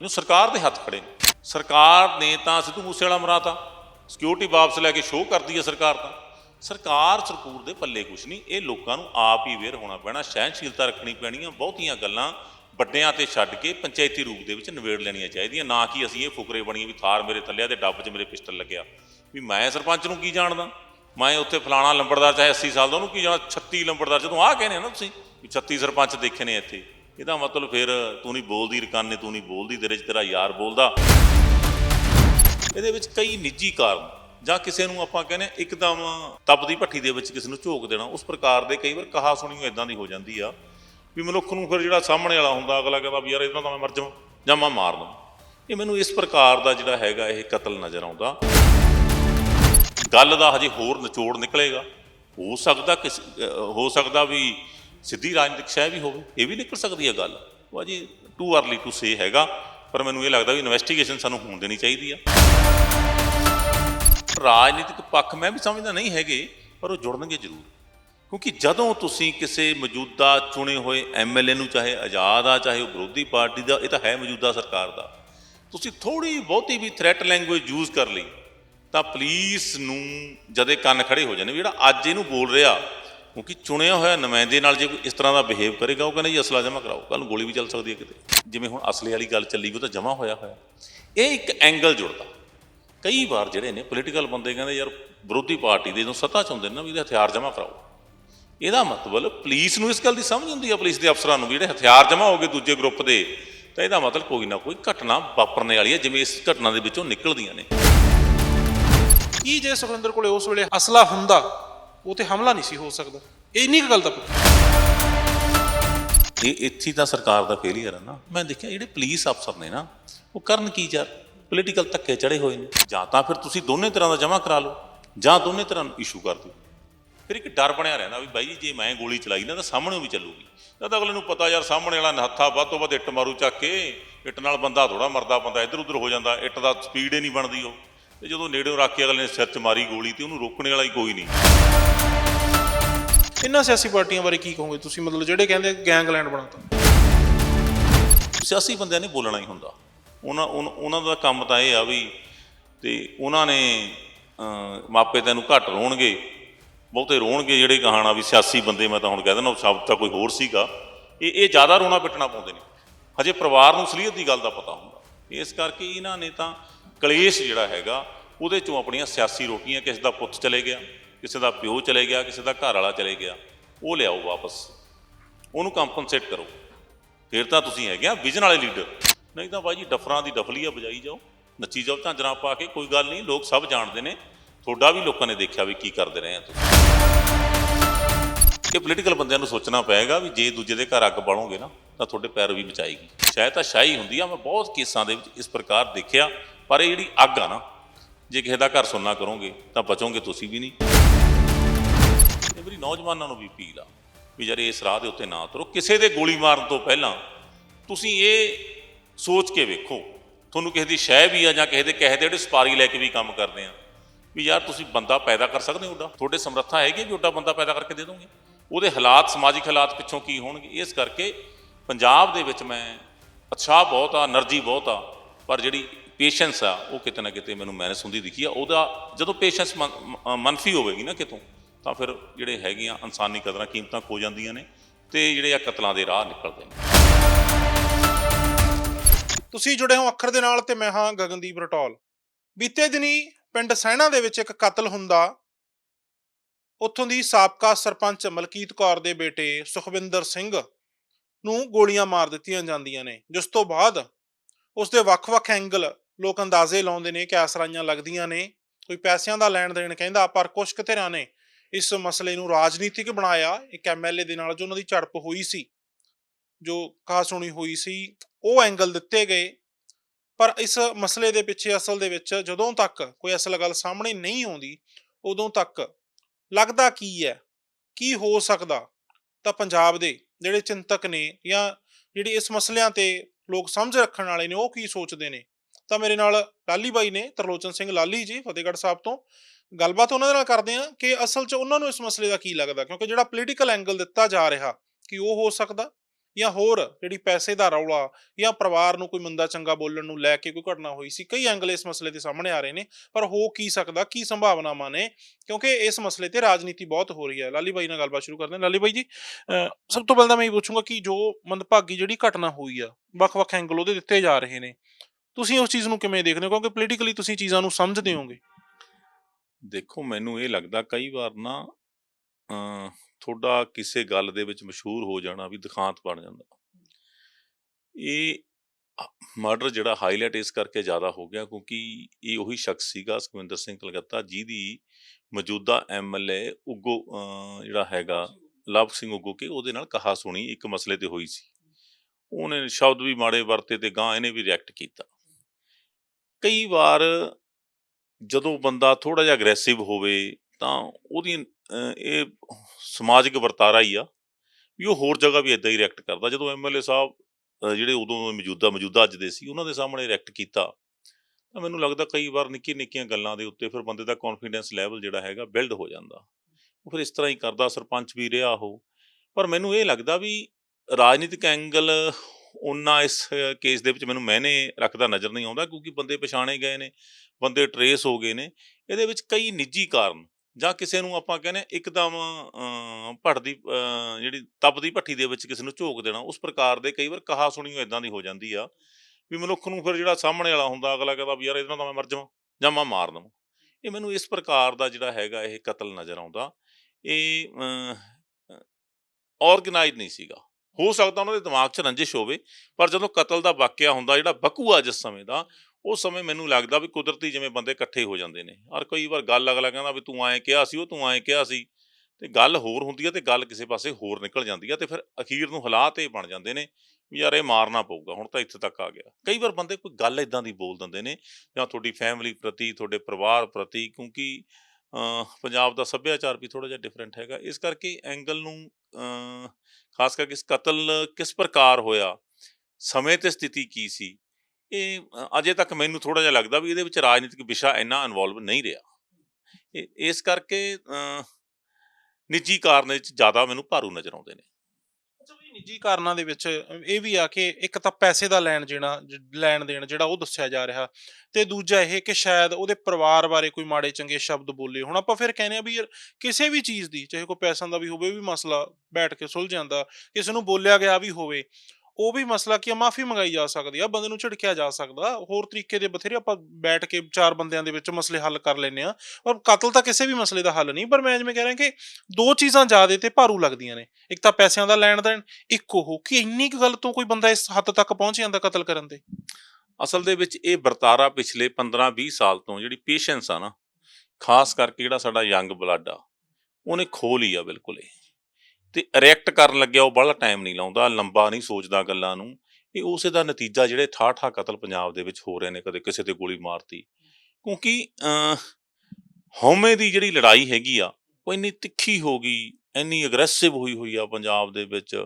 ਨੂੰ ਸਰਕਾਰ ਦੇ ਹੱਥ ਖੜੇ ਨੇ। ਸਰਕਾਰ ਨੇ ਤਾਂ ਸਿੱਧੂ ਮੂਸੇਵਾਲਾ ਮਰਾਤਾ। ਸਿਕਿਉਰਿਟੀ ਵਾਪਸ ਲੈ ਕੇ ਸ਼ੋਅ ਕਰਦੀ ਹੈ ਸਰਕਾਰ ਤਾਂ। ਸਰਕਾਰ ਸਰਕੂਰ ਦੇ ਪੱਲੇ ਕੁਛ ਨਹੀਂ, ਇਹ ਲੋਕਾਂ ਨੂੰ ਆਪ ਹੀ ਵੇਰ ਹੋਣਾ ਪੈਣਾ, ਸਹਿਣਸ਼ੀਲਤਾ ਰੱਖਣੀ ਪੈਣੀ ਆ ਬਹੁਤੀਆਂ ਗੱਲਾਂ ਵੱਡਿਆਂ ਤੇ ਛੱਡ ਕੇ ਪੰਚਾਇਤੀ ਰੂਪ ਦੇ ਵਿੱਚ ਨਿਬੇੜ ਲੈਣੀਆਂ ਚਾਹੀਦੀਆਂ, ਨਾ ਕਿ ਅਸੀਂ ਇਹ ਫੁਕਰੇ ਬਣੀਏ ਵੀ ਥਾਰ ਮੇਰੇ ਥੱਲੇ ਤੇ ਡੱਬ 'ਚ ਮੇਰੇ ਪਿਸਟਲ ਲੱਗਿਆ। ਵੀ ਮੈਂ ਸਰਪੰਚ ਨੂੰ ਕੀ ਜਾਣਦਾ? ਮੈਂ ਉੱਥੇ ਫਲਾਣਾ ਲੰਬੜਦਾਰ, ਚਾਹੇ 80 ਸਾਲ ਦਾ ਉਹਨੂੰ ਕੀ ਜਾਣਾ 36 ਲੰਬੜਦਾਰ, ਜਦੋਂ ਆਹ ਕਹਿੰਦੇ ਨਾ ਤੁਸੀਂ ਵੀ 36 ਸਰਪੰਚ ਦੇਖੇ ਨੇ ਇੱਥੇ। ਇਹਦਾ ਮਤਲਬ ਫਿਰ ਤੂੰ ਨਹੀਂ ਬੋਲਦੀ ਰਕਾਨੇ, ਤੂੰ ਨਹੀਂ ਬੋਲਦੀ, ਤੇਰੇ 'ਚ ਤੇਰਾ ਯਾਰ ਬੋਲਦਾ। ਇਹਦੇ ਵਿੱਚ ਕਈ ਨਿੱਜੀ ਕਾਰਨ, ਜਾਂ ਕਿਸੇ ਨੂੰ ਆਪਾਂ ਕਹਿੰਦੇ ਹਾਂ ਇੱਕਦਮ ਤਪਦੀ ਭੱਠੀ ਦੇ ਵਿੱਚ ਕਿਸੇ ਨੂੰ ਝੋਕ ਦੇਣਾ, ਉਸ ਪ੍ਰਕਾਰ ਦੇ ਕਈ ਵਾਰ ਕਹਾ ਸੁਣੀ ਇਦਾਂ ਦੀ ਹੋ ਜਾਂਦੀ ਆ ਵੀ ਮਨੁੱਖ ਨੂੰ ਫਿਰ ਜਿਹੜਾ ਸਾਹਮਣੇ ਵਾਲਾ ਹੁੰਦਾ, ਅਗਲਾ ਕਹਿੰਦਾ ਵੀ ਯਾਰ ਇਹਨਾਂ ਤਾਂ ਮੈਂ ਮਰ ਜਾਵਾਂ, ਜਾਂ ਮੈਂ ਮਾਰ ਦਵਾਂ ਇਹ ਮੈਨੂੰ ਇਸ ਪ੍ਰਕਾਰ ਦਾ ਜਿਹੜਾ ਹੈਗਾ ਇਹ ਕਤਲ ਨਜ਼ਰ ਆਉਂਦਾ। ਗੱਲ ਦਾ ਹਜੇ ਹੋਰ ਨਿਚੋੜ ਨਿਕਲੇਗਾ। ਹੋ ਸਕਦਾ ਕਿਸ ਹੋ ਸਕਦਾ ਵੀ ਸਿੱਧੀ ਰਾਜਨੀਤਿਕ ਸ਼ੈ ਵੀ ਹੋਵੇ, ਇਹ ਵੀ ਨਿਕਲ ਸਕਦੀ ਹੈ ਗੱਲ। ਉਹ ਅਜੇ ਟੂ ਅਰਲੀ ਟੂ ਸੇ ਹੈਗਾ, ਪਰ ਮੈਨੂੰ ਇਹ ਲੱਗਦਾ ਵੀ ਇਨਵੈਸਟੀਗੇਸ਼ਨ ਸਾਨੂੰ ਹੋਣ ਦੇਣੀ ਚਾਹੀਦੀ ਆ। ਰਾਜਨੀਤਿਕ ਪੱਖ ਮੈਂ ਵੀ ਸਮਝਦਾ ਨਹੀਂ ਹੈਗੇ, ਪਰ ਉਹ ਜੁੜਨਗੇ ਜ਼ਰੂਰ। ਕਿਉਂਕਿ ਜਦੋਂ ਤੁਸੀਂ ਕਿਸੇ ਮੌਜੂਦਾ ਚੁਣੇ ਹੋਏ ਐਮਐਲਏ ਨੂੰ, ਚਾਹੇ ਆਜ਼ਾਦ ਆ, ਚਾਹੇ ਉਹ ਵਿਰੋਧੀ ਪਾਰਟੀ ਦਾ, ਇਹ ਤਾਂ ਹੈ ਮੌਜੂਦਾ ਸਰਕਾਰ ਦਾ। ਤੁਸੀਂ ਥੋੜੀ ਬਹੁਤੀ ਵੀ ਥ੍ਰੈਟ ਲੈਂਗੁਏਜ ਯੂਜ਼ ਕਰ ਲਈ, ਤਾਂ ਪੁਲਿਸ ਨੂੰ ਜਦੇ ਕੰਨ ਖੜੇ ਹੋ ਜਾਂਦੇ ਵੀ ਜਿਹੜਾ ਅੱਜ ਇਹਨੂੰ ਬੋਲ ਰਿਹਾ ਕਿਉਂਕਿ ਚੁਣਿਆ ਹੋਇਆ ਨੁਮਾਇੰਦੇ ਨਾਲ ਜੇ ਕੋਈ ਇਸ ਤਰ੍ਹਾਂ ਦਾ ਬਿਹੇਵ ਕਰੇਗਾ, ਉਹ ਕਹਿੰਦਾ ਜੀ ਅਸਲਾ ਜਮ੍ਹਾਂ ਕਰਾਓ। ਕੱਲ ਨੂੰ ਗੋਲੀ ਵੀ ਚੱਲ ਸਕਦੀ ਹੈ ਕਿਤੇ। ਜਿਵੇਂ ਹੁਣ ਅਸਲੇ ਵਾਲੀ ਗੱਲ ਚੱਲੀ ਉਹ ਤਾਂ ਜਮ੍ਹਾਂ ਹੋਇਆ ਹੋਇਆ। ਇਹ ਇੱਕ ਐਂਗਲ ਜੁੜਦਾ। ਕਈ ਵਾਰ ਜਿਹੜੇ ਨੇ ਪੋਲੀਟੀਕਲ ਬੰਦੇ ਕਹਿੰਦੇ, ਯਾਰ, ਵਿਰੋਧੀ ਪਾਰਟੀ ਦੇ ਜਦੋਂ ਸੱਤਾ ਚ ਹੁੰਦੇ ਨੇ ਨਾ ਵੀ ਇਹਦੇ ਹਥਿਆਰ ਜਮ੍ਹਾਂ ਕਰਾਓ। ਇਹਦਾ ਮਤਲਬ ਪੁਲਿਸ ਨੂੰ ਇਸ ਗੱਲ ਦੀ ਸਮਝ ਹੁੰਦੀ ਆ ਪੁਲਿਸ ਦੇ ਅਫਸਰਾਂ ਨੂੰ ਵੀ ਜਿਹੜੇ ਹਥਿਆਰ ਜਮ੍ਹਾਂ ਹੋ ਗਏ ਦੂਜੇ ਗਰੁੱਪ ਦੇ। ਤਾਂ ਇਹਦਾ ਮਤਲਬ ਕੋਈ ਨਾ ਕੋਈ ਘਟਨਾ ਵਾਪਰਨੇ ਵਾਲੀ ਹੈ ਜਿਵੇਂ ਇਸ ਘਟਨਾ ਦੇ ਵਿੱਚੋਂ ਨਿਕਲਦੀਆਂ ਨੇ। ਕੀ ਜੇ ਸੁਖਵਿੰਦਰ ਕੋਲੇ ਉਸ ਵੇਲੇ ਅਸਲਾ ਹੁੰਦਾ ਉਹ ਤੇ ਹਮਲਾ ਨਹੀਂ ਸੀ ਹੋ ਸਕਦਾ। ਇਹ ਇੰਨੀ ਕੁ ਗੱਲ ਦਾ ਪੱਕੀ ਇਹ ਇੱਥੇ ਤਾਂ ਸਰਕਾਰ ਦਾ ਫੇਲੀਅਰ ਹੈ ਨਾ। ਮੈਂ ਦੇਖਿਆ ਜਿਹੜੇ ਪੁਲਿਸ ਅਫਸਰ ਨੇ ਨਾ, ਉਹ ਕਰਨ ਕੀ ਯਾਰ ਪੋਲੀਟੀਕਲ ਧੱਕੇ ਚੜੇ ਹੋਏ ਨੇ। ਜਾਂ ਤਾਂ ਫਿਰ ਤੁਸੀਂ ਦੋਨੇ ਤਰ੍ਹਾਂ ਦਾ ਜਮ੍ਹਾਂ ਕਰਾ ਲਓ, ਜਾਂ ਦੋਨੇ ਤਰ੍ਹਾਂ ਨੂੰ ਇਸ਼ੂ ਕਰ ਦਿਓ। ਫਿਰ ਇੱਕ ਡਰ ਬਣਿਆ ਰਹਿੰਦਾ ਵੀ ਬਾਈ, ਜੀ ਜੇ ਮੈਂ ਗੋਲੀ ਚਲਾਈ ਨਾ ਤਾਂ ਸਾਹਮਣੇ ਵੀ ਚੱਲੂਗੀ। ਤਾਂ ਤਾਂ ਅਗਲੇ ਨੂੰ ਪਤਾ ਯਾਰ ਸਾਹਮਣੇ ਵਾਲਾ ਹੱਥਾ ਵੱਧ ਤੋਂ ਵੱਧ ਇੱਟ ਮਾਰੂ ਚੱਕ ਕੇ, ਇੱਟ ਨਾਲ ਬੰਦਾ ਥੋੜਾ ਮਰਦਾ ਬੰਦਾ ਇੱਧਰ ਉੱਧਰ ਹੋ ਜਾਂਦਾ, ਇੱਟ ਦਾ ਸਪੀਡ ਹੀ ਨਹੀਂ ਬਣਦੀ ਉਹ। ਤੇ ਜਦੋਂ ਨੇੜਿਓਂ ਰੱਖ ਕੇ ਅਗਲੇ ਨੇ ਸਿਰ 'ਚ ਮਾਰੀ ਗੋਲੀ ਤੇ ਉਹਨੂੰ ਰੋਕਣ ਵਾਲਾ ਹੀ ਕੋਈ ਨਹੀਂ। ਇਹਨਾਂ ਸਿਆਸੀ ਪਾਰਟੀਆਂ ਬਾਰੇ ਕੀ ਕਹੋਗੇ ਤੁਸੀਂ? ਮਤਲਬ ਜਿਹੜੇ ਕਹਿੰਦੇ ਗੈਂਗਲੈਂਡ ਬਣਾਤਾ ਸਿਆਸੀ ਬੰਦਿਆਂ ਨੇ ਬੋਲਣਾ ਹੀ ਹੁੰਦਾ। ਉਹਨਾਂ ਉਹਨਾਂ ਦਾ ਕੰਮ ਤਾਂ ਇਹ ਆ ਵੀ ਤੇ ਉਹਨਾਂ ਨੇ ਮਾਪੇ ਤੈਨੂੰ ਘੱਟ ਰੋਣਗੇ ਬਹੁਤੇ ਰੋਣਗੇ ਜਿਹੜੇ ਕਹਾਣਾ ਵੀ ਸਿਆਸੀ ਬੰਦੇ ਮੈਂ ਤਾਂ ਹੁਣ ਕਹਿ ਦਿੰਦਾ ਉਹ ਸ਼ਬਦ ਤਾਂ ਕੋਈ ਹੋਰ ਸੀਗਾ। ਇਹ ਇਹ ਜ਼ਿਆਦਾ ਰੋਣਾ ਪਿੱਟਣਾ ਪਾਉਂਦੇ ਨੇ। ਹਜੇ ਪਰਿਵਾਰ ਨੂੰ ਅਸਲੀਅਤ ਦੀ ਗੱਲ ਦਾ ਪਤਾ ਹੁੰਦਾ। ਇਸ ਕਰਕੇ ਇਹਨਾਂ ਨੇ ਤਾਂ ਕਲੇਸ਼ ਜਿਹੜਾ ਹੈਗਾ, ਉਹਦੇ ਚੋਂ ਆਪਣੀਆਂ ਸਿਆਸੀ ਰੋਟੀਆਂ ਕਿਸੇ ਦਾ ਪੁੱਤ ਚਲੇ ਗਿਆ, ਕਿਸੇ ਦਾ ਪਿਓ ਚਲੇ ਗਿਆ, ਕਿਸੇ ਦਾ ਘਰ ਵਾਲਾ ਚਲੇ ਗਿਆ, ਉਹ ਲਿਆਓ ਵਾਪਸ। ਉਹਨੂੰ ਕੰਪਨਸੇਟ ਕਰੋ। ਫਿਰ ਤਾਂ ਤੁਸੀਂ ਹੈਗੇ ਆ ਵਿਜ਼ਨ ਵਾਲੇ ਲੀਡਰ ਨਹੀਂ ਤਾਂ ਬਾਈ ਜੀ, ਡਫਰਾਂ ਦੀ ਡਫਲੀਆ ਬਜਾਈ ਜਾਓ, ਨੱਚੀ ਜਾਓ, ਝਾਂਜਰਾਂ ਪਾ ਕੇ ਕੋਈ ਗੱਲ ਨਹੀਂ, ਲੋਕ ਸਭ ਜਾਣਦੇ ਨੇ। ਤੁਹਾਡਾ ਵੀ ਲੋਕਾਂ ਨੇ ਦੇਖਿਆ ਵੀ ਕੀ ਕਰਦੇ ਰਹੇ ਆ ਤੁਸੀਂ। ਇਹ ਪੋਲੀਟੀਕਲ ਬੰਦਿਆਂ ਨੂੰ ਸੋਚਣਾ ਪਏਗਾ ਵੀ ਜੇ ਦੂਜੇ ਦੇ ਘਰ ਅੱਗ ਬਾਲੋਗੇ ਨਾ, ਤਾਂ ਤੁਹਾਡੇ ਪੈਰ ਵੀ ਬਚਾਏਗੀ। ਸ਼ਾਇਦ ਤਾਂ ਸ਼ਾਹੀ ਹੁੰਦੀ ਆ, ਮੈਂ ਬਹੁਤ ਕੇਸਾਂ ਦੇ ਵਿੱਚ ਇਸ ਪ੍ਰਕਾਰ ਦੇਖਿਆ। ਪਰ ਇਹ ਜਿਹੜੀ ਅੱਗ ਆ ਨਾ, ਜੇ ਕਿਸੇ ਦਾ ਘਰ ਸੁਣਨਾ ਕਰੋਗੇ, ਤਾਂ ਬਚੋਗੇ ਤੁਸੀਂ ਵੀ ਨਹੀਂ। ਇਹ ਨੌਜਵਾਨਾਂ ਨੂੰ ਵੀ ਅਪੀਲ ਆ ਵੀ ਯਾਰ ਇਸ ਰਾਹ ਦੇ ਉੱਤੇ ਨਾ ਉਤਰੋ ਕਿਸੇ ਦੇ ਗੋਲੀ ਮਾਰਨ ਤੋਂ ਪਹਿਲਾਂ ਤੁਸੀਂ ਇਹ ਸੋਚ ਕੇ ਵੇਖੋ, ਤੁਹਾਨੂੰ ਕਿਸੇ ਦੀ ਸ਼ੈ ਵੀ ਆ ਜਾਂ ਕਿਸੇ ਦੇ ਕਹੇ ਦੇ ਜਿਹੜੇ ਸਪਾਰੀ ਲੈ ਕੇ ਵੀ ਕੰਮ ਕਰਦੇ ਆ, ਵੀ ਯਾਰ ਤੁਸੀਂ ਬੰਦਾ ਪੈਦਾ ਕਰ ਸਕਦੇ ਹੋ ਓਡਾ ਤੁਹਾਡੇ ਸਮਰੱਥਾ ਹੈਗੀ ਵੀ ਓਡਾ ਬੰਦਾ ਪੈਦਾ ਕਰਕੇ ਦੇ ਦੋਗੇ? ਉਹਦੇ ਹਾਲਾਤ, ਸਮਾਜਿਕ ਹਾਲਾਤ ਪਿੱਛੋਂ ਕੀ ਹੋਣਗੇ? ਇਸ ਕਰਕੇ ਪੰਜਾਬ ਦੇ ਵਿੱਚ ਮੈਂ ਉਤਸ਼ਾਹ ਬਹੁਤ ਆ, એનર્ਜੀ ਬਹੁਤ ਆ, ਪਰ ਜਿਹੜੀ ਪੇਸ਼ੈਂਸ ਆ, ਉਹ ਕਿਤੇ ਨਾ ਕਿਤੇ ਮੈਨੂੰ ਮੈਨਸ ਹੁੰਦੀ ਦਿਖੀ ਆ। ਉਹਦਾ ਜਦੋਂ ਪੇਸ਼ੈਂਸ ਮਨਫੀ ਹੋਵੇਗੀ ਨਾ ਕਿਤੋਂ, ਤਾਂ ਫਿਰ ਜਿਹੜੇ ਹੈਗੀਆਂ ਇਨਸਾਨੀ ਕਦਰਾਂ ਕੀਮਤਾਂ ਖੋ ਜਾਂਦੀਆਂ ਨੇ ਤੇ ਜਿਹੜੇ ਆ ਕਤਲਾਂ ਦੇ ਰਾਹ ਨਿਕਲਦੇ ਨੇ। ਤੁਸੀਂ ਜੁੜੇ ਹੋ ਅੱਖਰ ਦੇ ਨਾਲ ਤੇ ਮੈਂ ਹਾਂ ਗਗਨਦੀਪ ਰਟੌਲ। ਬੀਤੇ ਦਿਨੀ ਪਿੰਡ ਸੈਣਾ ਦੇ ਵਿੱਚ ਇੱਕ ਕਤਲ ਹੁੰਦਾ, ਉੱਥੋਂ ਦੀ ਸਾਬਕਾ ਸਰਪੰਚ ਮਲਕੀਤ ਕੌਰ ਦੇ ਬੇਟੇ ਸੁਖਵਿੰਦਰ ਸਿੰਘ ਨੂੰ ਗੋਲੀਆਂ ਮਾਰ ਦਿੱਤੀਆਂ ਜਾਂਦੀਆਂ ਨੇ, ਜਿਸ ਤੋਂ ਬਾਅਦ ਉਸ ਦੇ ਵੱਖ-ਵੱਖ ਐਂਗਲ ਲੋਕ ਅੰਦਾਜ਼ੇ ਲਾਉਂਦੇ ਨੇ ਕਿ ਆਸਰਾਈਆਂ ਲੱਗਦੀਆਂ ਨੇ, ਕੋਈ ਪੈਸਿਆਂ ਦਾ ਲੈਣ ਦੇਣ ਕਹਿੰਦਾ, ਪਰ ਕੁਝ ਕੁ ਧਿਰਾਂ ਨੇ ਇਸ ਮਸਲੇ ਨੂੰ ਰਾਜਨੀਤਿਕ ਬਣਾਇਆ। ਇੱਕ ਐਮਐਲਏ ਦੇ ਨਾਲ ਜੋ ਉਹਨਾਂ ਦੀ ਝੜਪ ਹੋਈ ਸੀ, ਜੋ ਕਹਾ ਸੁਣੀ ਹੋਈ ਸੀ, ਉਹ ਐਂਗਲ ਦਿੱਤੇ ਗਏ। ਪਰ ਇਸ ਮਸਲੇ ਦੇ ਪਿੱਛੇ ਅਸਲ ਦੇ ਵਿੱਚ ਜਦੋਂ ਤੱਕ ਕੋਈ ਅਸਲ ਗੱਲ ਸਾਹਮਣੇ ਨਹੀਂ ਆਉਂਦੀ, ਉਦੋਂ ਤੱਕ ਲੱਗਦਾ ਕੀ ਹੈ, ਕੀ ਹੋ ਸਕਦਾ? ਤਾਂ ਪੰਜਾਬ ਦੇ ਜਿਹੜੇ ਚਿੰਤਕ ਨੇ ਜਾਂ ਜਿਹੜੀ ਇਸ ਮਸਲਿਆਂ ਤੇ ਲੋਕ ਸਮਝ ਰੱਖਣ ਵਾਲੇ ਨੇ, ਉਹ ਕੀ ਸੋਚਦੇ ਨੇ? ਤਾਂ ਮੇਰੇ ਨਾਲ ਲਾਲੀ ਬਾਈ ਨੇ, ਤਰਲੋਚਨ ਸਿੰਘ ਲਾਲੀ ਜੀ, ਫਤਿਹਗੜ੍ਹ ਸਾਹਿਬ ਤੋਂ ਗੱਲਬਾਤ ਉਹਨਾਂ ਦੇ ਨਾਲ ਕਰਦੇ ਆ ਕਿ ਅਸਲ 'ਚ ਉਹਨਾਂ ਨੂੰ ਇਸ ਮਸਲੇ ਦਾ ਕੀ ਲੱਗਦਾ, ਕਿਉਂਕਿ ਜਿਹੜਾ ਪੋਲੀਟੀਕਲ ਐਂਗਲ ਦਿੱਤਾ ਜਾ ਰਿਹਾ ਕਿ ਉਹ ਹੋ ਸਕਦਾ ਜਾਂ ਹੋਰ ਜਿਹੜੀ ਪੈਸੇ ਦਾ ਰੌਲਾ ਜਾਂ ਪਰਿਵਾਰ ਨੂੰ ਕੋਈ ਮੰਦਾ ਚੰਗਾ ਬੋਲਣ ਨੂੰ ਲੈ ਕੇ ਕੋਈ ਘਟਨਾ ਹੋਈ ਸੀ, ਕਈ ਐਂਗਲ ਇਸ ਮਸਲੇ ਦੇ ਸਾਹਮਣੇ ਆ ਰਹੇ ਨੇ, ਪਰ ਹੋ ਕੀ ਸਕਦਾ, ਕੀ ਸੰਭਾਵਨਾਵਾਂ ਨੇ, ਕਿਉਂਕਿ ਇਸ ਮਸਲੇ ਤੇ ਰਾਜਨੀਤੀ ਬਹੁਤ ਹੋ ਰਹੀ ਹੈ। ਲਾਲੀ ਬਾਈ ਨਾਲ ਗੱਲਬਾਤ ਸ਼ੁਰੂ ਕਰਦੇ ਹਾਂ। ਲਾਲੀ ਬਾਈ ਜੀ, ਅਹ ਸਭ ਤੋਂ ਪਹਿਲਾਂ ਮੈਂ ਇਹ ਪੁੱਛੂੰਗਾ ਕਿ ਜੋ ਮੰਦਭਾਗੀ ਜਿਹੜੀ ਘਟਨਾ ਹੋਈ ਆ, ਵੱਖ-ਵੱਖ ਐਂਗਲ ਉਹਦੇ ਦਿੱਤੇ ਜਾ ਰਹੇ ਨੇ ਤੁਸੀਂ ਉਸ ਚੀਜ਼ ਨੂੰ ਕਿਵੇਂ ਦੇਖਦੇ ਹੋ? ਕਿਉਂਕਿ ਪੋਲੀਟੀਕਲੀ ਤੁਸੀਂ ਚੀਜ਼ਾਂ ਨੂੰ ਸਮਝਦੇ ਹੋਗੇ ਦੇਖੋ ਮੈਨੂੰ ਇਹ ਲੱਗਦਾ ਕਈ ਵਾਰ ਨਾ ਤੁਹਾਡਾ ਕਿਸੇ ਗੱਲ ਦੇ ਵਿੱਚ ਮਸ਼ਹੂਰ ਹੋ ਜਾਣਾ ਵੀ ਦਿਖਾਂਤ ਬਣ ਜਾਂਦਾ। ਇਹ ਮਰਡਰ ਜਿਹੜਾ ਹਾਈਲਾਈਟ ਇਸ ਕਰਕੇ ਜ਼ਿਆਦਾ ਹੋ ਗਿਆ ਕਿਉਂਕਿ ਇਹ ਉਹੀ ਸ਼ਖਸ ਸੀਗਾ ਸੁਖਵਿੰਦਰ ਸਿੰਘ ਕਲਕੱਤਾ ਜਿਹਦੀ ਮੌਜੂਦਾ ਐਮਐਲਏ ਉਗੋ ਅ, ਜਿਹੜਾ ਹੈਗਾ ਲਵ ਸਿੰਘ ਉਗੋ ਕੇ ਉਹਦੇ ਨਾਲ ਕਹਾ ਸੁਣੀ ਇੱਕ ਮਸਲੇ ਤੇ ਹੋਈ ਸੀ। ਉਹਨੇ ਸ਼ਬਦ ਵੀ ਮਾੜੇ ਵਰਤੇ ਤੇ ਗਾਂ ਇਹਨੇ ਵੀ ਰਿਐਕਟ ਕੀਤਾ। ਕਈ ਵਾਰ ਜਦੋਂ ਬੰਦਾ ਥੋੜਾ ਜਿਹਾ ਅਗਰੈਸਿਵ ਹੋਵੇ ਤਾਂ ਉਹਦੀ ਅਹ, ਇਹ ਸਮਾਜਿਕ ਵਰਤਾਰਾ ਹੀ ਆ ਵੀ ਉਹ ਹੋਰ ਜਗ੍ਹਾ ਵੀ ਇਦਾਂ ਹੀ ਰਿਐਕਟ ਕਰਦਾ। ਜਦੋਂ ਐਮਐਲਏ ਸਾਹਿਬ ਅਹ, ਜਿਹੜੇ ਉਦੋਂ ਮੌਜੂਦਾ ਮੌਜੂਦਾ ਅੱਜ ਦੇ ਸੀ ਉਹਨਾਂ ਦੇ ਸਾਹਮਣੇ ਰਿਐਕਟ ਕੀਤਾ ਤਾਂ ਮੈਨੂੰ ਲੱਗਦਾ ਕਈ ਵਾਰ ਨਿੱਕੀ ਨਿੱਕੀਆਂ ਗੱਲਾਂ ਦੇ ਉੱਤੇ ਫਿਰ ਬੰਦੇ ਦਾ ਕੌਨਫੀਡੈਂਸ ਲੈਵਲ ਜਿਹੜਾ ਹੈਗਾ ਬਿਲਡ ਹੋ ਜਾਂਦਾ। ਉਹ ਫਿਰ ਇਸ ਤਰ੍ਹਾਂ ਹੀ ਕਰਦਾ ਸਰਪੰਚ ਵੀ ਰਿਹਾ ਉਹ। ਪਰ ਮੈਨੂੰ ਇਹ ਲੱਗਦਾ ਵੀ ਰਾਜਨੀਤਿਕ ਐਂਗਲ ਉਹਨਾਂ ਇਸ ਕੇਸ ਦੇ ਵਿੱਚ ਮੈਨੂੰ ਮੈਨੇ ਰੱਖਦਾ ਨਜ਼ਰ ਨਹੀਂ ਆਉਂਦਾ ਕਿਉਂਕਿ ਬੰਦੇ ਪਛਾਣੇ ਗਏ ਨੇ ਬੰਦੇ ਟਰੇਸ ਹੋ ਗਏ ਨੇ। ਇਹਦੇ ਵਿੱਚ ਕਈ ਨਿੱਜੀ ਕਾਰਨ ਜਾਂ ਕਿਸੇ ਨੂੰ ਆਪਾਂ ਕਹਿੰਦੇ ਹਾਂ ਇੱਕਦਮ ਅਹ, ਭੜਦੀ ਅਹ, ਜਿਹੜੀ ਤਪਦੀ ਭੱਠੀ ਦੇ ਵਿੱਚ ਕਿਸੇ ਨੂੰ ਝੋਕ ਦੇਣਾ ਉਸ ਪ੍ਰਕਾਰ ਦੇ ਕਈ ਵਾਰ ਕਹਾ ਸੁਣੀ ਇਦਾਂ ਦੀ ਹੋ ਜਾਂਦੀ ਆ ਵੀ ਮਨੁੱਖ ਨੂੰ ਫਿਰ ਜਿਹੜਾ ਸਾਹਮਣੇ ਵਾਲਾ ਹੁੰਦਾ ਅਗਲਾ ਕਹਿੰਦਾ ਵੀ ਯਾਰ ਇਹਦੇ ਨਾਲ ਤਾਂ ਮੈਂ ਮਰ ਜਾਵਾਂ ਜਾਂ ਮੈਂ ਮਾਰ ਦਵਾਂ। ਇਹ ਮੈਨੂੰ ਇਸ ਪ੍ਰਕਾਰ ਦਾ ਜਿਹੜਾ ਹੈਗਾ ਇਹ ਕਤਲ ਨਜ਼ਰ ਆਉਂਦਾ। ਇਹ ਆਰਗੇਨਾਈਜ਼ ਨਹੀਂ ਸੀਗਾ। ਹੋ ਸਕਦਾ ਉਹਨਾਂ ਦੇ ਦਿਮਾਗ 'ਚ ਰੰਜਿਸ਼ ਹੋਵੇ, ਪਰ ਜਦੋਂ ਕਤਲ ਦਾ ਵਾਕਿਆ ਹੁੰਦਾ, ਜਿਹੜਾ ਬਕੂਆ ਜਿਸ ਸਮੇਂ ਦਾ, ਉਸ ਸਮੇਂ ਮੈਨੂੰ ਲੱਗਦਾ ਵੀ ਕੁਦਰਤੀ ਜਿਵੇਂ ਬੰਦੇ ਇਕੱਠੇ ਹੋ ਜਾਂਦੇ ਨੇ। ਔਰ ਕਈ ਵਾਰ ਗੱਲ ਅਗਲਾ ਕਹਿੰਦਾ ਵੀ ਤੂੰ ਐਂ ਕਿਹਾ ਸੀ, ਉਹ ਤੂੰ ਐਂ ਕਿਹਾ ਸੀ। ਤੇ ਗੱਲ ਹੋਰ ਹੁੰਦੀ ਹੈ ਤੇ ਗੱਲ ਕਿਸੇ ਪਾਸੇ ਹੋਰ ਨਿਕਲ ਜਾਂਦੀ ਹੈ ਤੇ ਫਿਰ ਅਖੀਰ ਨੂੰ ਹਾਲਾਤ ਇਹ ਬਣ ਜਾਂਦੇ ਨੇ ਵੀ ਯਾਰ ਇਹ ਮਾਰਨਾ ਪਊਗਾ, ਹੁਣ ਤਾਂ ਇੱਥੇ ਤੱਕ ਆ ਗਿਆ। ਕਈ ਵਾਰ ਬੰਦੇ ਕੋਈ ਗੱਲ ਇਦਾਂ ਦੀ ਬੋਲ ਦਿੰਦੇ ਨੇ ਜਾਂ ਤੁਹਾਡੀ ਫੈਮਿਲੀ ਪ੍ਰਤੀ, ਤੁਹਾਡੇ ਪਰਿਵਾਰ ਪ੍ਰਤੀ ਕਿਉਂਕਿ ਪੰਜਾਬ ਦਾ ਸੱਭਿਆਚਾਰ ਵੀ ਥੋੜਾ ਜਿਹਾ ਡਿਫਰੈਂਟ ਹੈਗਾ। ਇਸ ਕਰਕੇ ਐਂਗਲ ਨੂੰ ਖਾਸ ਕਰਕੇ ਇਸ ਕਤਲ ਕਿਸ ਪ੍ਰਕਾਰ ਹੋਇਆ? ਸਮੇਂ ਤੇ ਸਥਿਤੀ ਕੀ ਸੀ? ਇਹ ਅਜੇ ਤੱਕ ਮੈਨੂੰ ਥੋੜਾ ਜਿਹਾ ਲੱਗਦਾ ਵੀ ਇਹਦੇ ਵਿੱਚ ਰਾਜਨੀਤਿਕ ਵਿਸ਼ਾ ਇੰਨਾ ਇਨਵੋਲਵ ਨਹੀਂ ਰਿਹਾ। ਇਹ- ਇਸ ਕਰਕੇ ਨਿੱਜੀ ਕਾਰਨ ਵਿੱਚ ਜ਼ਿਆਦਾ ਮੈਨੂੰ ਭਾਰੂ ਨਜ਼ਰ ਆਉਂਦੇ ਨੇ। ਨਿੱਜੀ ਕਾਰਨਾਂ ਦੇ ਵਿੱਚ, ਇਹ ਵੀ ਆ ਕਿ ਇੱਕ ਤਾਂ ਪੈਸੇ ਦਾ ਲੈਣ ਦੇਣਾ ਲੈਣ ਦੇਣ ਜਿਹੜਾ ਉਹ ਦੱਸਿਆ ਜਾ ਰਿਹਾ ਤੇ ਦੂਜਾ ਇਹ ਕਿ ਸ਼ਾਇਦ ਉਹਦੇ ਪਰਿਵਾਰ ਬਾਰੇ ਕੋਈ ਮਾੜੇ ਚੰਗੇ ਸ਼ਬਦ ਬੋਲੇ ਹੁਣ। ਆਪਾਂ ਫਿਰ ਕਹਿੰਦੇ ਆ ਵੀ ਯਾਰ ਕਿਸੇ ਵੀ ਚੀਜ਼ ਦੀ, ਚਾਹੇ ਕੋਈ ਪੈਸਿਆਂ ਦਾ ਵੀ ਹੋਵੇ ਵੀ ਮਸਲਾ ਬੈਠ ਕੇ ਸੁਲਝ ਜਾਂਦਾ, ਕਿਸੇ ਨੂੰ ਬੋਲਿਆ ਗਿਆ ਵੀ ਹੋਵੇ ਉਹ ਵੀ ਮਸਲਾ ਕੀ ਆ, ਮਾਫੀ ਮੰਗਾਈ ਜਾ ਸਕਦੀ ਆ, ਬੰਦੇ ਨੂੰ ਝਿੜਕਿਆ ਜਾ ਸਕਦਾ। ਹੋਰ ਤਰੀਕੇ ਦੇ ਬਥੇਰੇ ਆਪਾਂ ਬੈਠ ਕੇ ਚਾਰ ਬੰਦਿਆਂ ਦੇ ਵਿੱਚ ਮਸਲੇ ਹੱਲ ਕਰ ਲੈਨੇ ਆ। ਪਰ ਕਤਲ ਤਾਂ ਕਿਸੇ ਵੀ ਮਸਲੇ ਦਾ ਹੱਲ ਨਹੀਂ, ਪਰ ਮੈਂ ਜਿਵੇਂ ਕਹਿ ਰਿਹਾ ਕਿ ਦੋ ਚੀਜ਼ਾਂ ਜ਼ਿਆਦਾ ਤੇ ਭਾਰੂ ਲੱਗਦੀਆਂ ਨੇ। ਇੱਕ ਤਾਂ ਪੈਸਿਆਂ ਦਾ ਲੈਣ ਦੇਣ, ਇੱਕ ਉਹ ਕਿ ਇੰਨੀ ਕੁ ਗੱਲ ਤੋਂ ਕੋਈ ਬੰਦਾ ਇਸ ਹੱਦ ਤੱਕ ਪਹੁੰਚ ਜਾਂਦਾ ਕਤਲ ਕਰਨ ਦੇ ਅਸਲ ਦੇ ਵਿੱਚ ਇਹ ਵਰਤਾਰਾ ਪਿਛਲੇ 15-20 ਸਾਲ ਤੋਂ ਜਿਹੜੀ ਪੇਸ਼ੈਂਸ ਆ ਨਾ, ਖਾਸ ਕਰਕੇ ਜਿਹੜਾ ਸਾਡਾ ਯੰਗ ਬਲੱਡ ਆ, ਉਹਨੇ ਖੋ ਲਈ ਆ ਬਿਲਕੁਲ ਇਹ। ਤੇ ਰਿਐਕਟ ਕਰਨ ਲੱਗਿਆ ਉਹ ਬੜਾ ਟਾਈਮ ਨਹੀਂ ਲਾਉਂਦਾ ਲੰਬਾ ਨਹੀਂ ਸੋਚਦਾ ਗੱਲਾਂ ਨੂੰ। ਇਹ ਉਸੇ ਦਾ ਨਤੀਜਾ ਜਿਹੜੇ ਠਾਠਾ ਕਤਲ ਪੰਜਾਬ ਦੇ ਵਿੱਚ ਹੋ ਰਹੇ ਨੇ ਕਦੇ ਕਿਸੇ ਤੇ ਗੋਲੀ ਮਾਰਤੀ। ਕਿਉਂਕਿ ਅਹ, ਹਉਮੈ ਦੀ ਜਿਹੜੀ ਲੜਾਈ ਹੈਗੀ ਆ ਉਹ ਇੰਨੀ ਤਿੱਖੀ ਹੋ ਗਈ ਇੰਨੀ ਅਗਰੈਸਿਵ ਹੋਈ ਹੋਈ ਆ ਪੰਜਾਬ ਦੇ ਵਿੱਚ।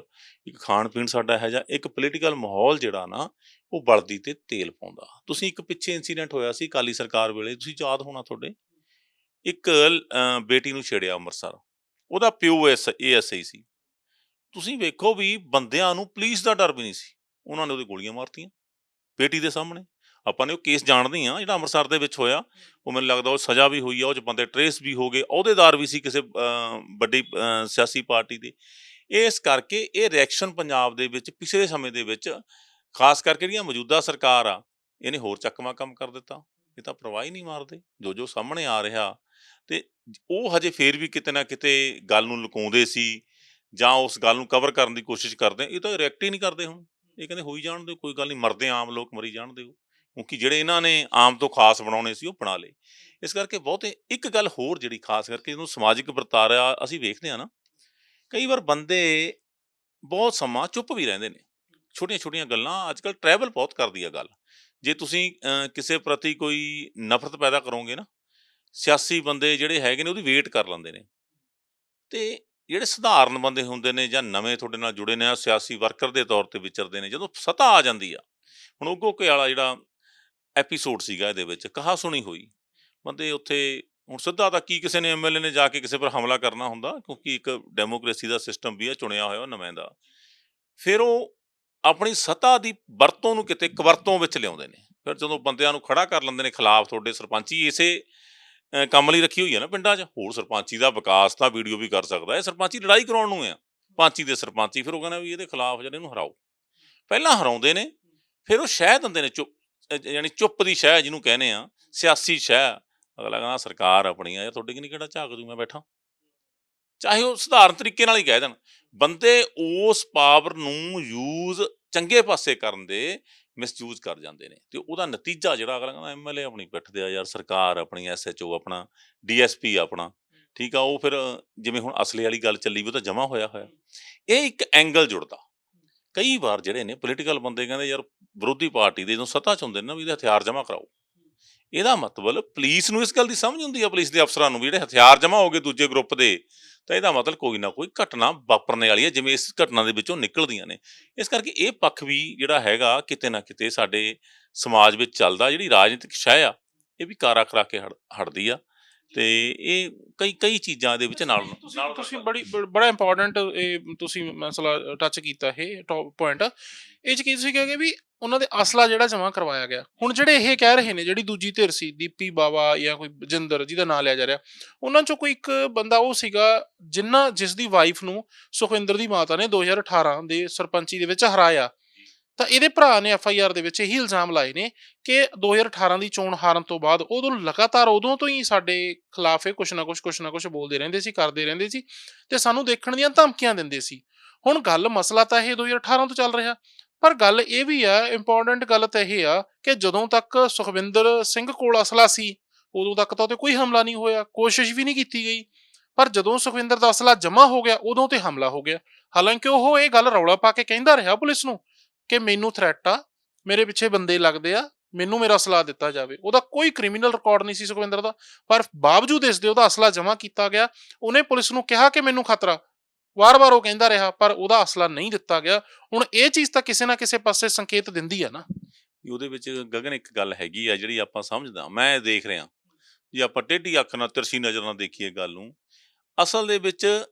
ਇੱਕ ਖਾਣ ਪੀਣ ਸਾਡਾ ਹੈ ਜਾਂ ਇੱਕ ਪੋਲੀਟੀਕਲ ਮਾਹੌਲ ਜਿਹੜਾ ਨਾ ਉਹ ਬਲਦੀ ਤੇ ਤੇਲ ਪਾਉਂਦਾ। ਤੁਸੀਂ ਇੱਕ ਪਿੱਛੇ ਇਨਸੀਡੈਂਟ ਹੋਇਆ ਸੀ ਕਾਲੀ ਸਰਕਾਰ ਵੇਲੇ ਤੁਸੀਂ ਯਾਦ ਹੋਣਾ ਤੁਹਾਡੇ? ਇੱਕ ਬੇਟੀ ਨੂੰ ਛੇੜਿਆ ਅੰਮ੍ਰਿਤਸਰ। ਉਹਦਾ ਪਿਓ ਐਸ ਏਐਸਆਈ ਸੀ। ਤੁਸੀਂ ਵੇਖੋ ਵੀ ਬੰਦਿਆਂ ਨੂੰ ਪੁਲਿਸ ਦਾ ਡਰ ਵੀ ਨਹੀਂ ਸੀ। ਉਹਨਾਂ ਨੇ ਉਹਦੇ ਗੋਲੀਆਂ ਮਾਰਤੀਆਂ ਬੇਟੀ ਦੇ ਸਾਹਮਣੇ। ਆਪਾਂ ਨੇ ਉਹ ਕੇਸ ਜਾਣਦੇ ਆ ਜਿਹੜਾ ਅੰਮ੍ਰਿਤਸਰ ਦੇ ਵਿੱਚ ਹੋਇਆ। ਉਹ ਮੈਨੂੰ ਲੱਗਦਾ ਉਹ ਸਜ਼ਾ ਵੀ ਹੋਈ ਆ, ਉਹ ਚ ਬੰਦੇ ਟਰੇਸ ਵੀ ਹੋ ਗਏ। ਅਹੁਦੇਦਾਰ ਵੀ ਸੀ ਕਿਸੇ ਵੱਡੀ ਸਿਆਸੀ ਪਾਰਟੀ ਦੇ। ਇਸ ਕਰਕੇ ਇਹ ਰਿਐਕਸ਼ਨ ਪੰਜਾਬ ਦੇ ਵਿੱਚ ਪਿਛਲੇ ਸਮੇਂ ਦੇ ਵਿੱਚ, ਖਾਸ ਕਰਕੇ ਜਿਹੜੀਆਂ ਮੌਜੂਦਾ ਸਰਕਾਰ ਆ, ਇਹਨੇ ਹੋਰ ਚੱਕਵਾਂ ਕੰਮ ਕਰ ਦਿੱਤਾ। ਇਹ ਤਾਂ ਪਰਵਾਹ ਹੀ ਨਹੀਂ ਮਾਰਦੇ। ਜੋ ਜੋ ਸਾਹਮਣੇ ਆ ਰਿਹਾ। ਤੇ ਉਹ ਹਜੇ ਫੇਰ ਵੀ ਕਿਤੇ ਨਾ ਕਿਤੇ ਗੱਲ ਨੂੰ ਲੁਕਾਉਂਦੇ ਸੀ। ਜਾਂ ਉਸ ਗੱਲ ਨੂੰ ਕਵਰ ਕਰਨ ਦੀ ਕੋਸ਼ਿਸ਼ ਕਰਦੇ ਇਹ ਤਾਂ ਰਿਐਕਟ ਹੀ ਨਹੀਂ ਕਰਦੇ ਹੁਣ। ਇਹ ਕਹਿੰਦੇ ਹੋਈ ਜਾਣ ਦਿਓ, ਕੋਈ ਗੱਲ ਨਹੀਂ, ਮਰਦੇ ਆਮ ਲੋਕ, ਮਰੀ ਜਾਣ ਦਿਓ। ਕਿਉਂਕਿ ਜਿਹੜੇ ਇਹਨਾਂ ਨੇ ਆਮ ਤੋਂ ਖਾਸ ਬਣਾਉਣੇ ਸੀ, ਉਹ ਬਣਾ ਲਏ। ਇਸ ਕਰਕੇ ਬਹੁਤੇ, ਇੱਕ ਗੱਲ ਹੋਰ ਜਿਹੜੀ ਖਾਸ ਕਰਕੇ ਇਹਨੂੰ ਸਮਾਜਿਕ ਵਰਤਾਰਾ ਅਸੀਂ ਵੇਖਦੇ ਆ ਨਾ, ਕਈ ਵਾਰ ਬੰਦੇ ਬਹੁਤ ਸਮਾਂ ਚੁੱਪ ਵੀ ਰਹਿੰਦੇ ਨੇ। ਛੋਟੀਆਂ ਛੋਟੀਆਂ ਗੱਲਾਂ ਅੱਜ ਕੱਲ ਟਰੈਵਲ ਬਹੁਤ ਕਰਦੀ ਆ ਗੱਲ। ਜੇ ਤੁਸੀਂ ਕਿਸੇ ਪ੍ਰਤੀ ਕੋਈ ਨਫ਼ਰਤ ਪੈਦਾ ਕਰੋਗੇ ਨਾ, ਸਿਆਸੀ ਬੰਦੇ ਜਿਹੜੇ ਹੈਗੇ ਨੇ ਉਹਦੀ ਵੇਟ ਕਰ ਲੈਂਦੇ ਨੇ। ਤੇ ਜਿਹੜੇ ਸਧਾਰਨ ਬੰਦੇ ਹੁੰਦੇ ਨੇ ਜਾਂ ਨਵੇਂ ਤੁਹਾਡੇ ਨਾਲ ਜੁੜੇ ਨੇ, ਆ ਸਿਆਸੀ ਵਰਕਰ ਦੇ ਤੌਰ ਤੇ ਵਿਚਰਦੇ ਨੇ, ਜਦੋਂ ਸਤਾ ਆ ਜਾਂਦੀ ਆ, ਹੁਣ ਉਗੋਕੇ ਵਾਲਾ ਜਿਹੜਾ ਐਪੀਸੋਡ ਸੀਗਾ ਇਹਦੇ ਵਿੱਚ, ਕਹਾ ਸੁਣੀ ਹੋਈ, ਬੰਦੇ ਉੱਥੇ, ਹੁਣ ਸਿੱਧਾ ਤਾਂ ਕੀ ਕਿਸੇ ਨੇ ਐਮਐਲਏ ਨੇ ਜਾ ਕੇ ਕਿਸੇ ਪਰ ਹਮਲਾ ਕਰਨਾ ਹੁੰਦਾ, ਕਿਉਂਕਿ ਇੱਕ ਡੈਮੋਕ੍ਰੇਸੀ ਦਾ ਸਿਸਟਮ ਵੀ ਆ, ਚੁਣਿਆ ਹੋਇਆ ਉਹ ਨੁਮਾਇੰਦਾ ਫਿਰ ਉਹ ਆਪਣੀ ਸੱਤਾ ਦੀ ਵਰਤੋਂ ਨੂੰ ਕਿਤੇ ਕਵਰਤੋਂ ਵਿੱਚ ਲਿਆਉਂਦੇ ਨੇ, ਫਿਰ ਜਦੋਂ ਬੰਦਿਆਂ ਨੂੰ ਖੜਾ ਕਰ ਲੈਂਦੇ ਨੇ ਖਿਲਾਫ ਤੁਹਾਡੇ ਸਰਪੰਚੀ, ਇਸੇ ਕੰਮ ਲਈ ਰੱਖੀ ਹੋਈ ਹੈ ਨਾ ਪਿੰਡਾਂ 'ਚ ਹੋਰ ਸਰਪੰਚੀ ਦਾ ਵਿਕਾਸ ਤਾਂ ਵੀਡੀਓ ਵੀ ਕਰ ਸਕਦਾ ਹੈ। ਸਰਪੰਚੀ ਲੜਾਈ ਕਰਾਉਣ ਨੂੰ ਆ। ਪੰਚੀ ਦੇ ਸਰਪੰਚੀ ਫਿਰ ਉਹ ਕਹਿੰਦਾ ਵੀ ਇਹਦੇ ਖਿਲਾਫ ਜਿਹੜੇ ਇਹਨੂੰ ਹਰਾਓ। ਪਹਿਲਾਂ ਹਰਾਉਂਦੇ ਨੇ ਫਿਰ ਉਹ ਸ਼ਹਿ ਦਿੰਦੇ ਨੇ ਚੁੱਪ ਅਹ, ਯਾਨੀ ਚੁੱਪ ਦੀ ਸ਼ਹਿ ਜਿਹਨੂੰ ਕਹਿੰਦੇ ਆ ਸਿਆਸੀ ਸ਼ਹਿ। ਅਗਲਾ ਕਹਿੰਦਾ ਸਰਕਾਰ ਆਪਣੀ ਆ ਯਾਰ ਤੁਹਾਡੇ ਕਿ ਨਹੀਂ ਕਿਹੜਾ ਝਾਕ ਦੂ ਮੈਂ ਬੈਠਾ। ਚਾਹੇ ਉਹ ਸਧਾਰਨ ਤਰੀਕੇ ਨਾਲ ਹੀ ਕਹਿ ਦੇਣ। ਬੰਦੇ ਉਸ ਪਾਵਰ ਨੂੰ ਯੂਜ਼ ਚੰਗੇ ਪਾਸੇ ਕਰਨ ਦੇ ਮਿਸਯੂਜ਼ ਕਰ ਜਾਂਦੇ ਨੇ। ਤੇ ਉਹਦਾ ਨਤੀਜਾ ਜਿਹੜਾ ਅਗਲਾ ਕਹਿੰਦਾ ਐਮਐਲਏ ਆਪਣੀ ਪਿੱਠ ਤੇ ਆ ਯਾਰ ਸਰਕਾਰ ਆਪਣੀ ਐਸਐਚਓ ਆਪਣਾ ਡੀਐਸਪੀ ਆਪਣਾ ਠੀਕ ਆ ਉਹ ਫਿਰ ਜਿਵੇਂ ਹੁਣ ਅਸਲੇ ਵਾਲੀ ਗੱਲ ਚੱਲੀ ਉਹ ਤਾਂ ਜਮਾ ਹੋਇਆ ਹੋਇਆ। ਇਹ ਇੱਕ ਐਂਗਲ ਜੁੜਦਾ। ਕਈ ਵਾਰ ਜਿਹੜੇ ਨੇ ਪੋਲੀਟੀਕਲ ਬੰਦੇ ਕਹਿੰਦੇ ਯਾਰ ਵਿਰੋਧੀ ਪਾਰਟੀ ਦੇ ਜਦੋਂ ਸੱਤਾ ਚ ਹੁੰਦੇ ਨੇ ਨਾ ਵੀ ਇਹਦੇ ਹਥਿਆਰ ਜਮਾ ਕਰਾਓ। ਇਹਦਾ ਮਤਲਬ ਪੁਲਿਸ ਨੂੰ ਇਸ ਗੱਲ ਦੀ ਸਮਝ ਹੁੰਦੀ ਆ ਪੁਲਿਸ ਦੇ ਅਫਸਰਾਂ ਨੂੰ ਵੀ ਜਿਹੜੇ ਹਥਿਆਰ ਜਮਾ ਹੋ ਗਏ ਦੂਜੇ ਗਰੁੱਪ ਦੇ। ਤਾਂ ਇਹਦਾ ਮਤਲਬ ਕੋਈ ਨਾ ਕੋਈ ਘਟਨਾ ਵਾਪਰਨੇ ਵਾਲੀ ਹੈ, ਜਿਵੇਂ ਇਸ ਘਟਨਾ ਦੇ ਵਿੱਚੋਂ ਨਿਕਲਦੀਆਂ ਨੇ। ਇਸ ਕਰਕੇ ਇਹ ਪੱਖ ਵੀ ਜਿਹੜਾ ਹੈਗਾ, ਕਿਤੇ ਨਾ ਕਿਤੇ ਸਾਡੇ ਸਮਾਜ ਵਿੱਚ ਚੱਲਦਾ, ਜਿਹੜੀ ਰਾਜਨੀਤਿਕ ਸ਼ਹਿ ਆ, ਇਹ ਵੀ ਕਾਰਾ ਖਰਾ ਕੇ ਹਟ- ਹਟਦੀ ਆ। ਤੇ ਇਹ ਕਈ ਕਈ ਚੀਜ਼ਾਂ ਦੇ ਵਿੱਚ ਨਾਲ ਤੁਸੀਂ ਨਾਲ ਤੁਸੀਂ ਬੜੀ ਬੜਾ ਇੰਪੋਰਟੈਂਟ ਇਹ ਤੁਸੀਂ ਮਸਲਾ ਟੱਚ ਕੀਤਾ ਇਹ ਟੌਪ ਪੁਆਇੰਟ ਇਹ ਚ ਕੀ ਤੁਸੀਂ ਕਹੋਗੇ ਵੀ ਉਹਨਾਂ ਦੇ ਅਸਲਾ ਜਿਹੜਾ ਜਮ੍ਹਾਂ ਕਰਵਾਇਆ ਗਿਆ। ਹੁਣ ਜਿਹੜੇ ਇਹ ਕਹਿ ਰਹੇ ਨੇ ਜਿਹੜੀ ਦੂਜੀ ਧਿਰ ਸੀ ਦੀਪੀ ਬਾਵਾ ਜਾਂ ਕੋਈ ਬਜਿੰਦਰ ਜਿਹਦਾ ਨਾਮ ਲਿਆ ਜਾ ਰਿਹਾ ਉਹਨਾਂ ਚੋਂ ਕੋਈ ਇੱਕ ਬੰਦਾ ਉਹ ਸੀਗਾ ਜਿੰਨਾ ਜਿਸ ਦੀ ਵਾਈਫ ਨੂੰ ਸੁਖਵਿੰਦਰ ਦੀ ਮਾਤਾ ਨੇ 2018 ਦੇ ਸਰਪੰਚੀ ਦੇ ਵਿੱਚ ਹਰਾਇਆ। ਤਾਂ ਇਹਦੇ ਭਰਾ ਨੇ ਐਫ ਆਈ ਆਰ ਦੇ ਵਿੱਚ ਇਹੀ ਇਲਜ਼ਾਮ ਲਾਏ ਨੇ ਕਿ 2018 ਦੀ ਚੋਣ ਹਾਰਨ ਤੋਂ ਬਾਅਦ ਉਦੋਂ ਲਗਾਤਾਰ ਉਦੋਂ ਤੋਂ ਹੀ ਸਾਡੇ ਖਿਲਾਫ ਇਹ ਕੁਛ ਨਾ ਕੁਛ ਕੁਛ ਨਾ ਕੁਛ ਬੋਲਦੇ ਰਹਿੰਦੇ ਸੀ, ਕਰਦੇ ਰਹਿੰਦੇ ਸੀ ਤੇ ਸਾਨੂੰ ਦੇਖਣ ਦੀਆਂ ਧਮਕੀਆਂ ਦਿੰਦੇ ਸੀ। ਹੁਣ ਗੱਲ ਮਸਲਾ ਤਾਂ ਇਹ 2018 ਤੋਂ ਚੱਲ ਰਿਹਾ, ਪਰ ਗੱਲ ਇਹ ਵੀ ਆ ਇੰਪੋਰਟੈਂਟ ਗੱਲ ਤਾਂ ਇਹ ਆ ਕਿ ਜਦੋਂ ਤੱਕ ਸੁਖਵਿੰਦਰ ਸਿੰਘ ਕੋਲ ਅਸਲਾ ਸੀ, ਉਦੋਂ ਤੱਕ ਤਾਂ ਉਹਤੇ ਕੋਈ ਹਮਲਾ ਨਹੀਂ ਹੋਇਆ, ਕੋਸ਼ਿਸ਼ ਵੀ ਨਹੀਂ ਕੀਤੀ ਗਈ। ਪਰ ਜਦੋਂ ਸੁਖਵਿੰਦਰ ਦਾ ਅਸਲਾ ਜਮ੍ਹਾਂ ਹੋ ਗਿਆ, ਉਦੋਂ ਤੇ ਹਮਲਾ ਹੋ ਗਿਆ। ਹਾਲਾਂਕਿ ਉਹ ਇਹ ਗੱਲ ਰੌਲਾ ਪਾ ਕੇ ਕਹਿੰਦਾ ਰਿਹਾ ਪੁਲਿਸ ਨੂੰ ਕਿ ਮੈਨੂੰ ਥ੍ਰੈਟ ਆ, ਮੇਰੇ ਪਿੱਛੇ ਬੰਦੇ ਲੱਗਦੇ ਆ, ਮੈਨੂੰ ਮੇਰਾ ਅਸਲਾ ਦਿੱਤਾ ਜਾਵੇ। ਉਹਦਾ ਕੋਈ ਕ੍ਰਿਮੀਨਲ ਰਿਕਾਰਡ ਨਹੀਂ ਸੀ ਸੁਖਵਿੰਦਰ ਦਾ। ਪਰ ਬਾਵਜੂਦ ਇਸ ਦੇ ਉਹਦਾ ਅਸਲਾ ਜਮ੍ਹਾਂ ਕੀਤਾ ਗਿਆ, ਉਹਨੇ ਪੁਲਿਸ ਨੂੰ ਕਿਹਾ ਕਿ ਮੈਨੂੰ ਖਤਰਾ। ਵਾਰ-ਵਾਰ ਉਹ ਕਹਿੰਦਾ ਰਿਹਾ, ਪਰ ਉਹਦਾ ਅਸਲਾ ਨਹੀਂ ਦਿੱਤਾ ਗਿਆ। ਹੁਣ ਇਹ ਚੀਜ਼ ਤਾਂ ਕਿਸੇ ਨਾ ਕਿਸੇ ਪਾਸੇ ਸੰਕੇਤ ਦਿੰਦੀ ਆ ਨਾ। ਉਹਦੇ ਵਿੱਚ ਗਗਨ ਇੱਕ ਗੱਲ ਹੈਗੀ ਆ, ਜਿਹੜੀ ਆਪਾਂ ਸਮਝਦਾ, ਮੈਂ ਦੇਖ ਰਿਹਾ। ਜੇ ਆਪਾਂ ਟੇਢੀ ਅੱਖ ਨਾਲ ਤਿਰਛੀ ਨਜ਼ਰ ਨਾਲ ਦੇਖੀਏ ਗੱਲ ਨੂੰ, ਅਸਲ ਦੇ ਵਿੱਚ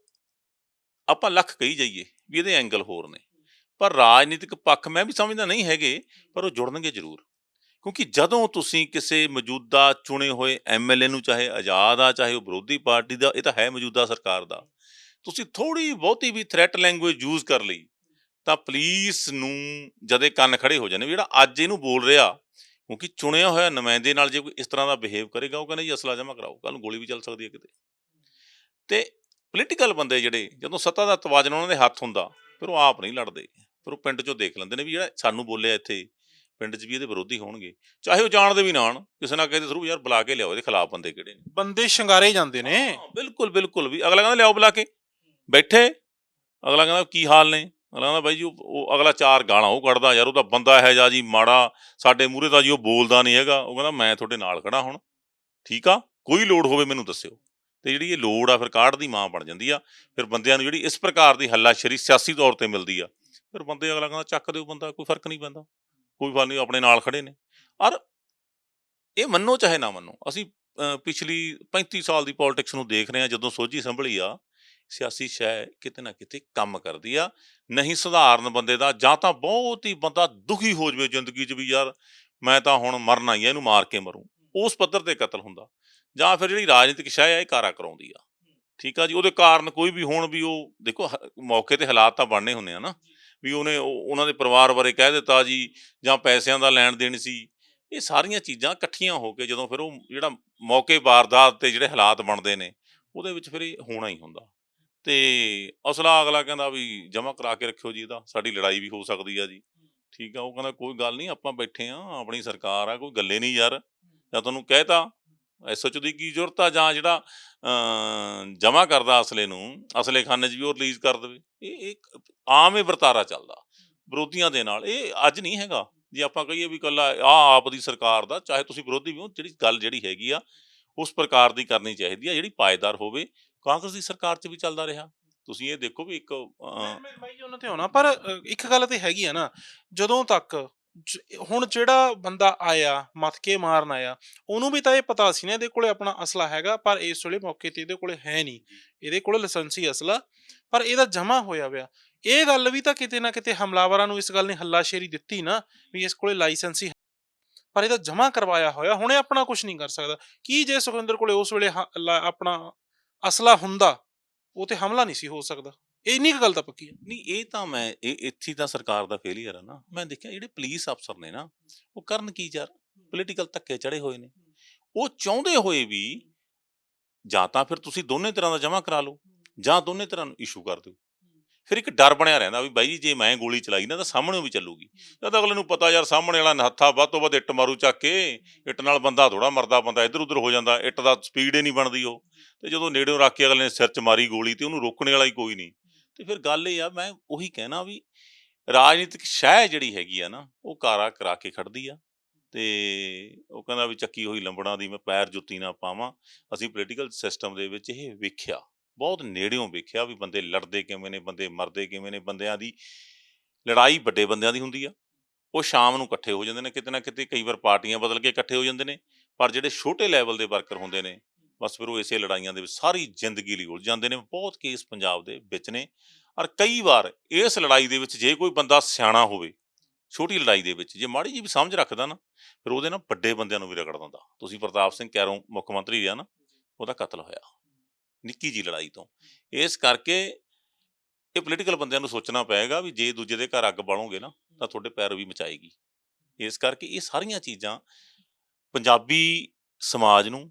ਆਪਾਂ ਲੱਖ ਕਹੀ ਜਾਈਏ ਵੀ ਇਹਦੇ ਐਂਗਲ ਹੋਰ ਨੇ। ਪਰ ਰਾਜਨੀਤਿਕ ਪੱਖ ਮੈਂ ਵੀ ਸਮਝਦਾ ਨਹੀਂ ਹੈਗੇ, ਪਰ ਉਹ ਜੁੜਨਗੇ ਜ਼ਰੂਰ। ਕਿਉਂਕਿ ਜਦੋਂ ਤੁਸੀਂ ਕਿਸੇ ਮੌਜੂਦਾ ਚੁਣੇ ਹੋਏ ਐਮਐਲਏ ਨੂੰ, ਚਾਹੇ ਆਜ਼ਾਦ ਆ, ਚਾਹੇ ਉਹ ਵਿਰੋਧੀ ਪਾਰਟੀ ਦਾ, ਇਹ ਤਾਂ ਹੈ ਮੌਜੂਦਾ ਸਰਕਾਰ ਦਾ, ਤੁਸੀਂ ਥੋੜੀ ਬਹੁਤੀ ਵੀ ਥ੍ਰੈਟ ਲੈਂਗੁਏਜ ਯੂਜ਼ ਕਰ ਲਈ, ਤਾਂ ਪੁਲਿਸ ਨੂੰ ਜਦੇ ਕੰਨ ਖੜੇ ਹੋ ਜਾਂਦੇ ਵੀ ਜਿਹੜਾ ਅੱਜ ਇਹਨੂੰ ਬੋਲ ਰਿਹਾ, ਕਿਉਂਕਿ ਚੁਣਿਆ ਹੋਇਆ ਨੁਮਾਇੰਦੇ ਨਾਲ ਜੇ ਕੋਈ ਇਸ ਤਰ੍ਹਾਂ ਦਾ ਬਿਹੇਵ ਕਰੇਗਾ, ਉਹ ਕਹਿੰਦਾ ਜੀ ਅਸਲਾ ਜਮ੍ਹਾਂ ਕਰਾਓ ਕੱਲ ਨੂੰ ਗੋਲੀ ਵੀ ਚੱਲ ਸਕਦੀ ਹੈ ਕਿਤੇ। ਤੇ ਪੋਲੀਟੀਕਲ ਬੰਦੇ ਜਿਹੜੇ, ਜਦੋਂ ਸੱਤਾ ਦਾ ਤਵਾਜ਼ਨ ਉਹਨਾਂ ਦੇ ਹੱਥ ਹੁੰਦਾ, ਫਿਰ ਉਹ ਆਪ ਨਹੀਂ ਲੜਦੇ। ਫਿਰ ਉਹ ਪਿੰਡ ਚੋਂ ਦੇਖ ਲੈਂਦੇ ਨੇ ਵੀ ਜਿਹੜਾ ਸਾਨੂੰ ਬੋਲਿਆ ਇੱਥੇ ਪਿੰਡ 'ਚ ਵੀ ਇਹਦੇ ਵਿਰੋਧੀ ਹੋਣਗੇ। ਚਾਹੇ ਉਹ ਜਾਣਦੇ ਵੀ ਨਾ ਹੋਣ ਕਿਸੇ ਨਾ ਕਿਸੇ ਥਰੂ ਯਾਰ ਬੁਲਾ ਕੇ ਲਿਆਓ ਇਹਦੇ ਖਿਲਾਫ ਬੰਦੇ ਕਿਹੜੇ ਨੇ? ਬੰਦੇ ਸ਼ਿੰਗਾਰੇ ਜਾਂਦੇ ਨੇ। ਹਾਂ, ਬਿਲਕੁਲ ਬਿਲਕੁਲ ਵੀ। ਅਗਲਾ ਕਹਿੰਦਾ ਲਿਆਓ ਬੁਲਾ ਕੇ। ਬੈਠੇ। ਅਗਲਾ ਕਹਿੰਦਾ ਕੀ ਹਾਲ ਨੇ? ਅਗਲਾ ਕਹਿੰਦਾ ਬਾਈ ਜੀ ਉਹ- ਉਹ ਅਗਲਾ ਚਾਰ ਗਾਲਾਂ ਉਹ ਕੱਢਦਾ ਯਾਰ ਉਹਦਾ ਬੰਦਾ ਹੈ ਜਾ ਜੀ ਮਾੜਾ ਸਾਡੇ ਮੂਹਰੇ ਤਾਂ ਜੀ ਉਹ ਬੋਲਦਾ ਨਹੀਂ ਹੈਗਾ। ਉਹ ਕਹਿੰਦਾ ਮੈਂ ਤੁਹਾਡੇ ਨਾਲ ਖੜਾ ਹੁਣ। ਠੀਕ ਆ? ਕੋਈ ਲੋੜ ਹੋਵੇ ਮੈਨੂੰ ਦੱਸਿਓ। ਤੇ ਜਿਹੜੀ ਇਹ ਲੋੜ ਆ ਫਿਰ ਕਾਢ ਦੀ ਮਾਂ ਬਣ ਜਾਂਦੀ ਆ। ਫਿਰ ਬੰਦਿਆਂ ਨੂੰ ਜਿਹੜੀ ਇਸ ਪ੍ਰਕਾਰ ਦੀ ਹੱਲਾਸ਼ੇਰੀ ਸਿਆਸੀ ਤੌਰ ਤੇ ਮਿਲਦੀ ਆ। ਫਿਰ ਬੰਦੇ ਅਗਲਾ ਕਹਿੰਦਾ ਚੱਕ ਦਿਓ ਬੰਦਾ, ਕੋਈ ਫ਼ਰਕ ਨਹੀਂ ਪੈਂਦਾ। ਕੋਈ ਫਲ ਨਹੀਂ, ਆਪਣੇ ਨਾਲ ਖੜੇ ਨੇ। ਔਰ ਇਹ ਮੰਨੋ ਚਾਹੇ ਨਾ ਮੰਨੋ, ਅਸੀਂ ਪਿਛਲੀ 35 ਸਾਲ ਦੀ ਪੋਲਿਟਿਕਸ ਨੂੰ ਦੇਖ ਰਹੇ ਹਾਂ, ਜਦੋਂ ਸੋਝੀ ਸੰਭਲੀ ਆ, ਸਿਆਸੀ ਸ਼ੈ ਕਿਤੇ ਨਾ ਕਿਤੇ ਕੰਮ ਕਰਦੀ ਆ। ਨਹੀਂ ਸਧਾਰਨ ਬੰਦੇ ਦਾ, ਜਾਂ ਤਾਂ ਬਹੁਤ ਹੀ ਬੰਦਾ ਦੁਖੀ ਹੋ ਜਵੇ ਜ਼ਿੰਦਗੀ 'ਚ ਵੀ, ਯਾਰ ਮੈਂ ਤਾਂ ਹੁਣ ਮਰਨਾ ਹੀ ਆ, ਇਹਨੂੰ ਮਾਰ ਕੇ ਮਰੂੰ। ਉਸ ਪੱਧਰ ਤੇ ਕਤਲ ਹੁੰਦਾ। ਜਾਂ ਫਿਰ ਜਿਹੜੀ ਰਾਜਨੀਤਿਕ ਸ਼ੈ ਆ, ਇਹ ਕਾਰਾ ਕਰਾਉਂਦੀ ਆ। ਠੀਕ ਆ ਜੀ, ਉਹਦੇ ਕਾਰਨ ਕੋਈ ਵੀ ਹੋਣ ਵੀ ਉਹ, ਦੇਖੋ ਹ- ਮੌਕੇ ਤੇ ਹਾਲਾਤ ਤਾਂ ਬਣਨੇ ਹੁੰਦੇ ਆ ਨਾ। ਵੀ ਉਹਨੇ ਉਹ- ਉਹਨਾਂ ਦੇ ਪਰਿਵਾਰ ਬਾਰੇ ਕਹਿ ਦਿੱਤਾ ਜੀ ਜਾਂ ਪੈਸਿਆਂ ਦਾ ਲੈਣ ਦੇਣ ਸੀ। ਇਹ ਸਾਰੀਆਂ ਚੀਜ਼ਾਂ ਇਕੱਠੀਆਂ ਹੋ ਕੇ ਜਦੋਂ ਫਿਰ ਉਹ ਜਿਹੜਾ ਮੌਕੇ ਵਾਰਦਾਤ ਤੇ ਜਿਹੜੇ ਹਾਲਾਤ ਬਣਦੇ ਨੇ, ਉਹਦੇ ਵਿੱਚ ਫਿਰ ਇਹ ਹੋਣਾ ਹੀ ਹੁੰਦਾ। ਤੇ ਅਸਲਾ ਅਗਲਾ ਕਹਿੰਦਾ ਵੀ ਜਮ੍ਹਾਂ ਕਰਾ ਕੇ ਰੱਖਿਓ ਜੀ ਇਹਦਾ, ਸਾਡੀ ਲੜਾਈ ਵੀ ਹੋ ਸਕਦੀ ਆ ਜੀ। ਠੀਕ ਆ, ਉਹ ਕਹਿੰਦਾ ਕੋਈ ਗੱਲ ਨਹੀਂ, ਆਪਾਂ ਬੈਠੇ ਆ, ਆਪਣੀ ਸਰਕਾਰ ਆ, ਕੋਈ ਗੱਲੇ ਨਹੀਂ ਯਾਰ। ਜਾਂ ਤੁਹਾਨੂੰ ਕਹਿਤਾ ਐਸਐਚ ਦੀ ਕੀ ਜ਼ਰੂਰਤ ਆ ਜਾਂ ਜਿਹੜਾ ਜਮ੍ਹਾਂ ਕਰਦਾ ਅਸਲੇ ਨੂੰ, ਅਸਲੇ ਖਾਨੇ 'ਚ ਵੀ ਉਹ ਰਿਲੀਜ਼ ਕਰ ਦੇਵੇ। ਇਹ ਇੱਕ ਆਮ ਹੀ ਵਰਤਾਰਾ ਚੱਲਦਾ, ਵਿਰੋਧੀਆਂ ਦੇ ਨਾਲ। ਇਹ ਅੱਜ ਨਹੀਂ ਹੈਗਾ। ਜੇ ਆਪਾਂ ਕਹੀਏ ਵੀ ਕੱਲਾ ਆ ਆਪ ਦੀ ਸਰਕਾਰ ਦਾ, ਚਾਹੇ ਤੁਸੀਂ ਵਿਰੋਧੀ ਵੀ ਹੋ, ਜਿਹੜੀ ਗੱਲ ਜਿਹੜੀ ਹੈਗੀ ਆ, ਉਸ ਪ੍ਰਕਾਰ ਦੀ ਕਰਨੀ ਚਾਹੀਦੀ ਆ, ਜਿਹੜੀ ਪਾਇਦਾਰ ਹੋਵੇ, ਕਾਂਗਰਸ ਦੀ ਸਰਕਾਰ 'ਚ ਵੀ ਚੱਲਦਾ ਰਿਹਾ। ਤੁਸੀਂ ਇਹ ਦੇਖੋ ਵੀ ਇੱਕ ਮੈਂ, ਮੈਂ- ਉਹਨਾਂ ਤੇ ਆਉਣਾ, ਪਰ ਇੱਕ ਗੱਲ ਤੇ ਹੈਗੀ ਆ ਨਾ, ਜਦੋਂ ਤੱਕ ਹੁਣ ਜਿਹੜਾ ਬੰਦਾ ਆਇਆ ਮੱਥ ਕੇ ਮਾਰਨ ਆਇਆ ਉਹਨੂੰ ਵੀ ਤਾਂ ਇਹ ਪਤਾ ਸੀ ਨਾ ਇਹਦੇ ਕੋਲੇ ਆਪਣਾ ਅਸਲਾ ਹੈਗਾ ਪਰ ਇਸ ਵੇਲੇ ਮੌਕੇ ਤੇ ਇਹਦੇ ਕੋਲੇ ਹੈ ਨਹੀਂ। ਇਹਦੇ ਕੋਲੇ ਲਾਇਸੈਂਸੀ ਅਸਲਾ ਪਰ ਇਹਦਾ ਜਮਾ ਹੋਇਆ ਹੋਇਆ ਇਹ ਗੱਲ ਵੀ ਤਾਂ ਕਿਤੇ ਨਾ ਕਿਤੇ ਹਮਲਾਵਰਾਂ ਨੂੰ ਇਸ ਗੱਲ ਨੇ ਹੱਲਾਸ਼ੇਰੀ ਦਿੱਤੀ ਨਾ ਵੀ ਇਸ ਕੋਲੇ ਲਾਇਸੈਂਸ। ਪਰ ਇਹਦਾ ਜਮ੍ਹਾਂ ਕਰਵਾਇਆ ਹੋਇਆ ਹੁਣੇ ਆਪਣਾ ਕੁਝ ਨਹੀਂ ਕਰ ਸਕਦਾ। ਕੀ ਜੇ ਸੁਖਵਿੰਦਰ ਕੋਲੇ ਉਸ ਵੇਲੇ ਆਪਣਾ ਅਸਲਾ ਹੁੰਦਾ ਉਹ ਤੇ ਹਮਲਾ ਨਹੀਂ ਸੀ ਹੋ ਸਕਦਾ। ਇਹ ਨਹੀਂ ਕੁ ਗੱਲ ਤਾਂ ਪੱਕੀ ਹੈ ਨਹੀਂ, ਇਹ ਤਾਂ ਮੈਂ, ਇਹ ਇੱਥੇ ਤਾਂ ਸਰਕਾਰ ਦਾ ਫੇਲਿਅਰ ਆ ਨਾ। ਮੈਂ ਦੇਖਿਆ ਜਿਹੜੇ ਪੁਲਿਸ ਅਫਸਰ ਨੇ ਨਾ, ਉਹ ਕਰਨ ਕੀ ਯਾਰ ਪੋਲੀਟੀਕਲ ਧੱਕੇ ਚੜੇ ਹੋਏ ਨੇ। ਉਹ ਚਾਹੁੰਦੇ ਹੋਏ ਵੀ ਜਾਂ ਤਾਂ ਫਿਰ ਤੁਸੀਂ ਦੋਨੇ ਤਰ੍ਹਾਂ ਦਾ ਜਮ੍ਹਾਂ ਕਰਾ ਲਓ, ਜਾਂ ਦੋਨੇ ਤਰ੍ਹਾਂ ਨੂੰ ਇਸ਼ੂ ਕਰ ਦਿਓ। ਫਿਰ ਇੱਕ ਡਰ ਬਣਿਆ ਰਹਿੰਦਾ ਵੀ ਬਾਈ ਜੀ, ਜੇ ਮੈਂ ਗੋਲੀ ਚਲਾਈ ਨਾ ਤਾਂ ਸਾਹਮਣੇ ਵੀ ਚੱਲੂਗੀ। ਜਦ ਅਗਲੇ ਨੂੰ ਪਤਾ ਯਾਰ ਸਾਹਮਣੇ ਵਾਲਾ ਹੱਥਾ ਵੱਧ ਤੋਂ ਵੱਧ ਇੱਟ ਮਾਰੂ ਚੱਕ ਕੇ, ਇੱਟ ਨਾਲ ਬੰਦਾ ਥੋੜਾ ਮਰਦਾ ਬੰਦਾ ਇੱਧਰ ਉੱਧਰ ਹੋ ਜਾਂਦਾ, ਇੱਟ ਦਾ ਸਪੀਡ ਹੀ ਨਹੀਂ ਬਣਦੀ ਉਹ। ਤੇ ਜਦੋਂ ਨੇੜਿਓਂ ਰੱਖ ਕੇ ਅਗਲੇ ਨੇ ਸਿਰ 'ਚ ਮਾਰੀ ਗੋਲੀ ਤੇ ਉਹਨੂੰ ਰੋਕਣ ਵਾਲਾ ਹੀ ਕੋਈ ਨਹੀਂ। ਤੇ ਫਿਰ ਗੱਲ ਇਹ ਆ, ਮੈਂ ਉਹੀ ਕਹਿਣਾ ਵੀ ਰਾਜਨੀਤਿਕ ਸ਼ਹਿ ਜਿਹੜੀ ਹੈਗੀ ਆ ਨਾ, ਉਹ ਕਾਰਾ ਕਰਾ ਕੇ ਖੜਦੀ ਆ ਤੇ ਉਹ ਕਹਿੰਦਾ ਵੀ ਚੱਕੀ ਹੋਈ ਲੰਬੜਾਂ ਦੀ ਮੈਂ ਪੈਰ ਜੁੱਤੀ ਨਾ ਪਾਵਾਂ। ਅਸੀਂ ਪੋਲੀਟੀਕਲ ਸਿਸਟਮ ਦੇ ਵਿੱਚ ਇਹ ਵੇਖਿਆ, ਬਹੁਤ ਨੇੜਿਓਂ ਵੇਖਿਆ ਵੀ ਬੰਦੇ ਲੜਦੇ ਕਿਵੇਂ ਨੇ, ਬੰਦੇ ਮਰਦੇ ਕਿਵੇਂ ਨੇ, ਬੰਦਿਆਂ ਦੀ ਲੜਾਈ ਵੱਡੇ ਬੰਦਿਆਂ ਦੀ ਹੁੰਦੀ ਆ। ਉਹ ਸ਼ਾਮ ਨੂੰ ਇਕੱਠੇ ਹੋ ਜਾਂਦੇ ਨੇ, ਕਿਤੇ ਨਾ ਕਿਤੇ ਕਈ ਵਾਰ ਪਾਰਟੀਆਂ ਬਦਲ ਕੇ ਇਕੱਠੇ ਹੋ ਜਾਂਦੇ ਨੇ, ਪਰ ਜਿਹੜੇ ਛੋਟੇ ਲੈਵਲ ਦੇ ਵਰਕਰ ਹੁੰਦੇ ਨੇ ਬਸ ਫਿਰ ਉਹ ਇਸੇ ਲੜਾਈਆਂ ਦੇ ਵਿੱਚ ਸਾਰੀ ਜ਼ਿੰਦਗੀ ਲਈ ਉਲਝ ਜਾਂਦੇ ਨੇ, ਬਹੁਤ ਕੇਸ ਪੰਜਾਬ ਦੇ ਵਿੱਚ ਨੇ। ਔਰ ਕਈ ਵਾਰ ਇਸ ਲੜਾਈ ਦੇ ਵਿੱਚ ਜੇ ਕੋਈ ਬੰਦਾ ਸਿਆਣਾ ਹੋਵੇ, ਛੋਟੀ ਲੜਾਈ ਦੇ ਵਿੱਚ, ਜੇ ਮਾੜੀ ਜੀ ਵੀ ਸਮਝ ਰੱਖਦਾ ਨਾ, ਫਿਰ ਉਹਦੇ ਨਾਲ ਵੱਡੇ ਬੰਦਿਆਂ ਨੂੰ ਵੀ ਰਗੜ ਦਿੰਦਾ। ਤੁਸੀਂ ਪ੍ਰਤਾਪ ਸਿੰਘ ਕੈਰੋਂ ਮੁੱਖ ਮੰਤਰੀ ਰਿਹਾ ਨਾ, ਉਹਦਾ ਕਤਲ ਹੋਇਆ, ਨਿੱਕੀ ਜੀ ਲੜਾਈ ਤੋਂ। ਇਸ ਕਰਕੇ ਇਹ ਪੋਲੀਟੀਕਲ ਬੰਦਿਆਂ ਨੂੰ ਸੋਚਣਾ ਪਏਗਾ ਵੀ ਜੇ ਦੂਜੇ ਦੇ ਘਰ ਅੱਗ ਬਾਲੋਗੇ ਨਾ, ਤਾਂ ਤੁਹਾਡੇ ਪੈਰ ਵੀ ਮਚਾਏਗੀ। ਇਸ ਕਰਕੇ ਇਹ ਸਾਰੀਆਂ ਚੀਜ਼ਾਂ ਪੰਜਾਬੀ ਸਮਾਜ ਨੂੰ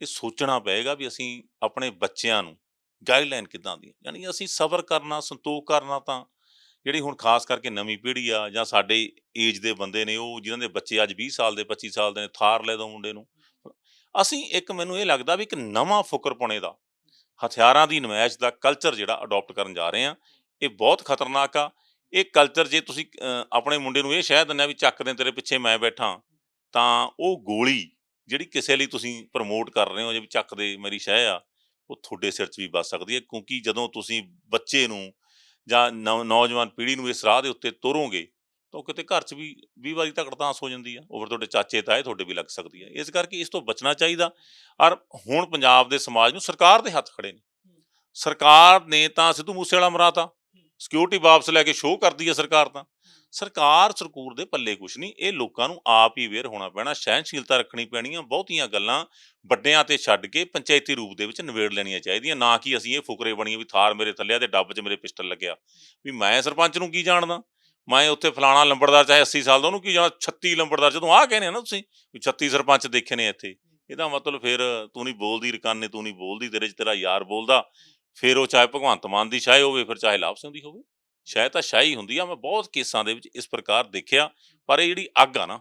ਇਹ ਸੋਚਣਾ ਪਏਗਾ ਵੀ ਅਸੀਂ ਆਪਣੇ ਬੱਚਿਆਂ ਨੂੰ ਗਾਈਡਲਾਈਨ ਕਿੱਦਾਂ ਦੀ ਯਾਨੀ ਅਸੀਂ ਸਬਰ ਕਰਨਾ, ਸੰਤੋਖ ਕਰਨਾ ਤਾਂ ਜਿਹੜੀ ਹੁਣ ਖਾਸ ਕਰਕੇ ਨਵੀਂ ਪੀੜ੍ਹੀ ਆ ਜਾਂ ਸਾਡੇ ਏਜ ਦੇ ਬੰਦੇ ਨੇ ਉਹ, ਜਿਨ੍ਹਾਂ ਦੇ ਬੱਚੇ ਅੱਜ 20 ਸਾਲ ਦੇ 25 ਸਾਲ ਦੇ ਨੇ, ਥਾਰ ਲੈ ਦੋ ਮੁੰਡੇ ਨੂੰ। ਅਸੀਂ ਇੱਕ ਮੈਨੂੰ ਇਹ ਲੱਗਦਾ ਵੀ ਇੱਕ ਨਵਾਂ ਫੁਕਰਪੁਣੇ ਦਾ, ਹਥਿਆਰਾਂ ਦੀ ਨਮਾਇਸ਼ ਦਾ ਕਲਚਰ ਜਿਹੜਾ ਅਡਾਪਟ ਕਰਨ ਜਾ ਰਹੇ ਆ ਇਹ ਬਹੁਤ ਖਤਰਨਾਕ ਆ। ਇਹ ਕਲਚਰ ਜੇ ਤੁਸੀਂ ਆਪਣੇ ਮੁੰਡੇ ਨੂੰ ਇਹ ਸ਼ਹਿ ਦਿੰਦੇ ਆ ਵੀ ਚੱਕ ਦੇ ਤੇਰੇ ਪਿੱਛੇ ਮੈਂ ਬੈਠਾ, ਤਾਂ ਉਹ ਗੋਲੀ ਜਿਹੜੀ ਕਿਸੇ ਲਈ ਤੁਸੀਂ ਪ੍ਰਮੋਟ ਕਰ ਰਹੇ ਹੋ ਜੇ ਚੱਕ ਦੇ ਮੇਰੀ ਸ਼ਹਿ ਆ ਉਹ ਤੁਹਾਡੇ ਸਿਰ 'ਚ ਵੀ ਵੱਜ ਸਕਦੀ ਹੈ ਕਿਉਂਕਿ ਜਦੋਂ ਤੁਸੀਂ ਬੱਚੇ ਨੂੰ ਜਾਂ ਨੌਜਵਾਨ ਪੀੜ੍ਹੀ ਨੂੰ ਇਸ ਰਾਹ ਦੇ ਉੱਤੇ ਤੋਰੋਗੇ ਤਾਂ ਉਹ ਕਿਤੇ ਘਰ 'ਚ ਵੀ 20 ਵਾਰੀ ਤਕੜਤਾਂਸ ਹੋ ਜਾਂਦੀ ਆ ਉਹ ਫਿਰ ਤੁਹਾਡੇ ਚਾਚੇ ਤਾਏ ਤੁਹਾਡੇ ਵੀ ਲੱਗ ਸਕਦੀ ਹੈ ਇਸ ਕਰਕੇ ਇਸ ਤੋਂ ਬਚਣਾ ਚਾਹੀਦਾ। ਔਰ ਹੁਣ ਪੰਜਾਬ ਦੇ ਸਮਾਜ ਨੂੰ ਸਰਕਾਰ ਦੇ ਹੱਥ ਖੜੇ ਨੇ। ਸਰਕਾਰ ਨੇ ਤਾਂ ਸਿੱਧੂ ਮੂਸੇਵਾਲਾ ਮਰਾਤਾ। ਸਿਕਿਉਰਿਟੀ ਵਾਪਸ ਲੈ ਕੇ ਸ਼ੋਅ ਕਰਦੀ ਹੈ ਸਰਕਾਰ ਤਾਂ। ਸਰਕਾਰ ਸਰਕੂਰ ਦੇ ਪੱਲੇ ਕੁਛ ਨਹੀਂ, ਇਹ ਲੋਕਾਂ ਨੂੰ ਆਪ ਹੀ ਅਵੇਅਰ ਹੋਣਾ ਪੈਣਾ ਸਹਿਨਸ਼ੀਲਤਾ ਰੱਖਣੀ ਪੈਣੀ ਆ ਬਹੁਤੀਆਂ ਗੱਲਾਂ ਵੱਡਿਆਂ ਤੇ ਛੱਡ ਕੇ ਪੰਚਾਇਤੀ ਰੂਪ ਦੇ ਵਿੱਚ ਨਿਬੇੜ ਲੈਣੀਆਂ ਚਾਹੀਦੀਆਂ, ਨਾ ਕਿ ਅਸੀਂ ਇਹ ਫੁਕਰੇ ਬਣੀਏ ਵੀ ਥਾਰ ਮੇਰੇ ਥੱਲੇ ਆ ਤੇ ਡੱਬ 'ਚ ਮੇਰੇ ਪਿਸਟਲ ਲੱਗਿਆ। ਵੀ ਮੈਂ ਸਰਪੰਚ ਨੂੰ ਕੀ ਜਾਣਦਾ? ਮੈਂ ਉੱਥੇ ਫਲਾਣਾ ਲੰਬੜਦਾਰ ਚਾਹੇ 80 ਸਾਲ ਦਾ, ਉਹਨੂੰ ਕੀ ਜਾਣਾ 36 ਲੰਬੜਦਾਰ, ਜਦੋਂ ਆਹ ਕਹਿੰਦੇ ਆ ਨਾ ਤੁਸੀਂ ਵੀ 36 ਸਰਪੰਚ ਦੇਖੇ ਨੇ ਇੱਥੇ, ਇਹਦਾ ਮਤਲਬ ਫਿਰ ਤੂੰ ਨਹੀਂ ਬੋਲਦੀ ਰਕਾਨੇ, ਤੂੰ ਨਹੀਂ ਬੋਲਦੀ, ਤੇਰੇ 'ਚ ਤੇਰਾ ਯਾਰ ਬੋਲਦਾ, ਫਿਰ ਉਹ ਚਾਹੇ ਭਗਵੰਤ ਮਾਨ ਦੀ ਸ਼ਾਇ ਹੋਵੇ, ਫਿਰ ਚਾਹੇ ਲਾਭ ਸਿੰਘ ਦੀ ਹੋਵੇ। ਸ਼ਾਇਦ ਤਾਂ ਸ਼ਾਹੀ ਹੁੰਦੀ ਆ, ਮੈਂ ਬਹੁਤ ਕੇਸਾਂ ਦੇ ਵਿੱਚ ਇਸ ਪ੍ਰਕਾਰ ਦੇਖਿਆ, ਪਰ ਇਹ ਜਿਹੜੀ ਅੱਗ ਆ ਨਾ,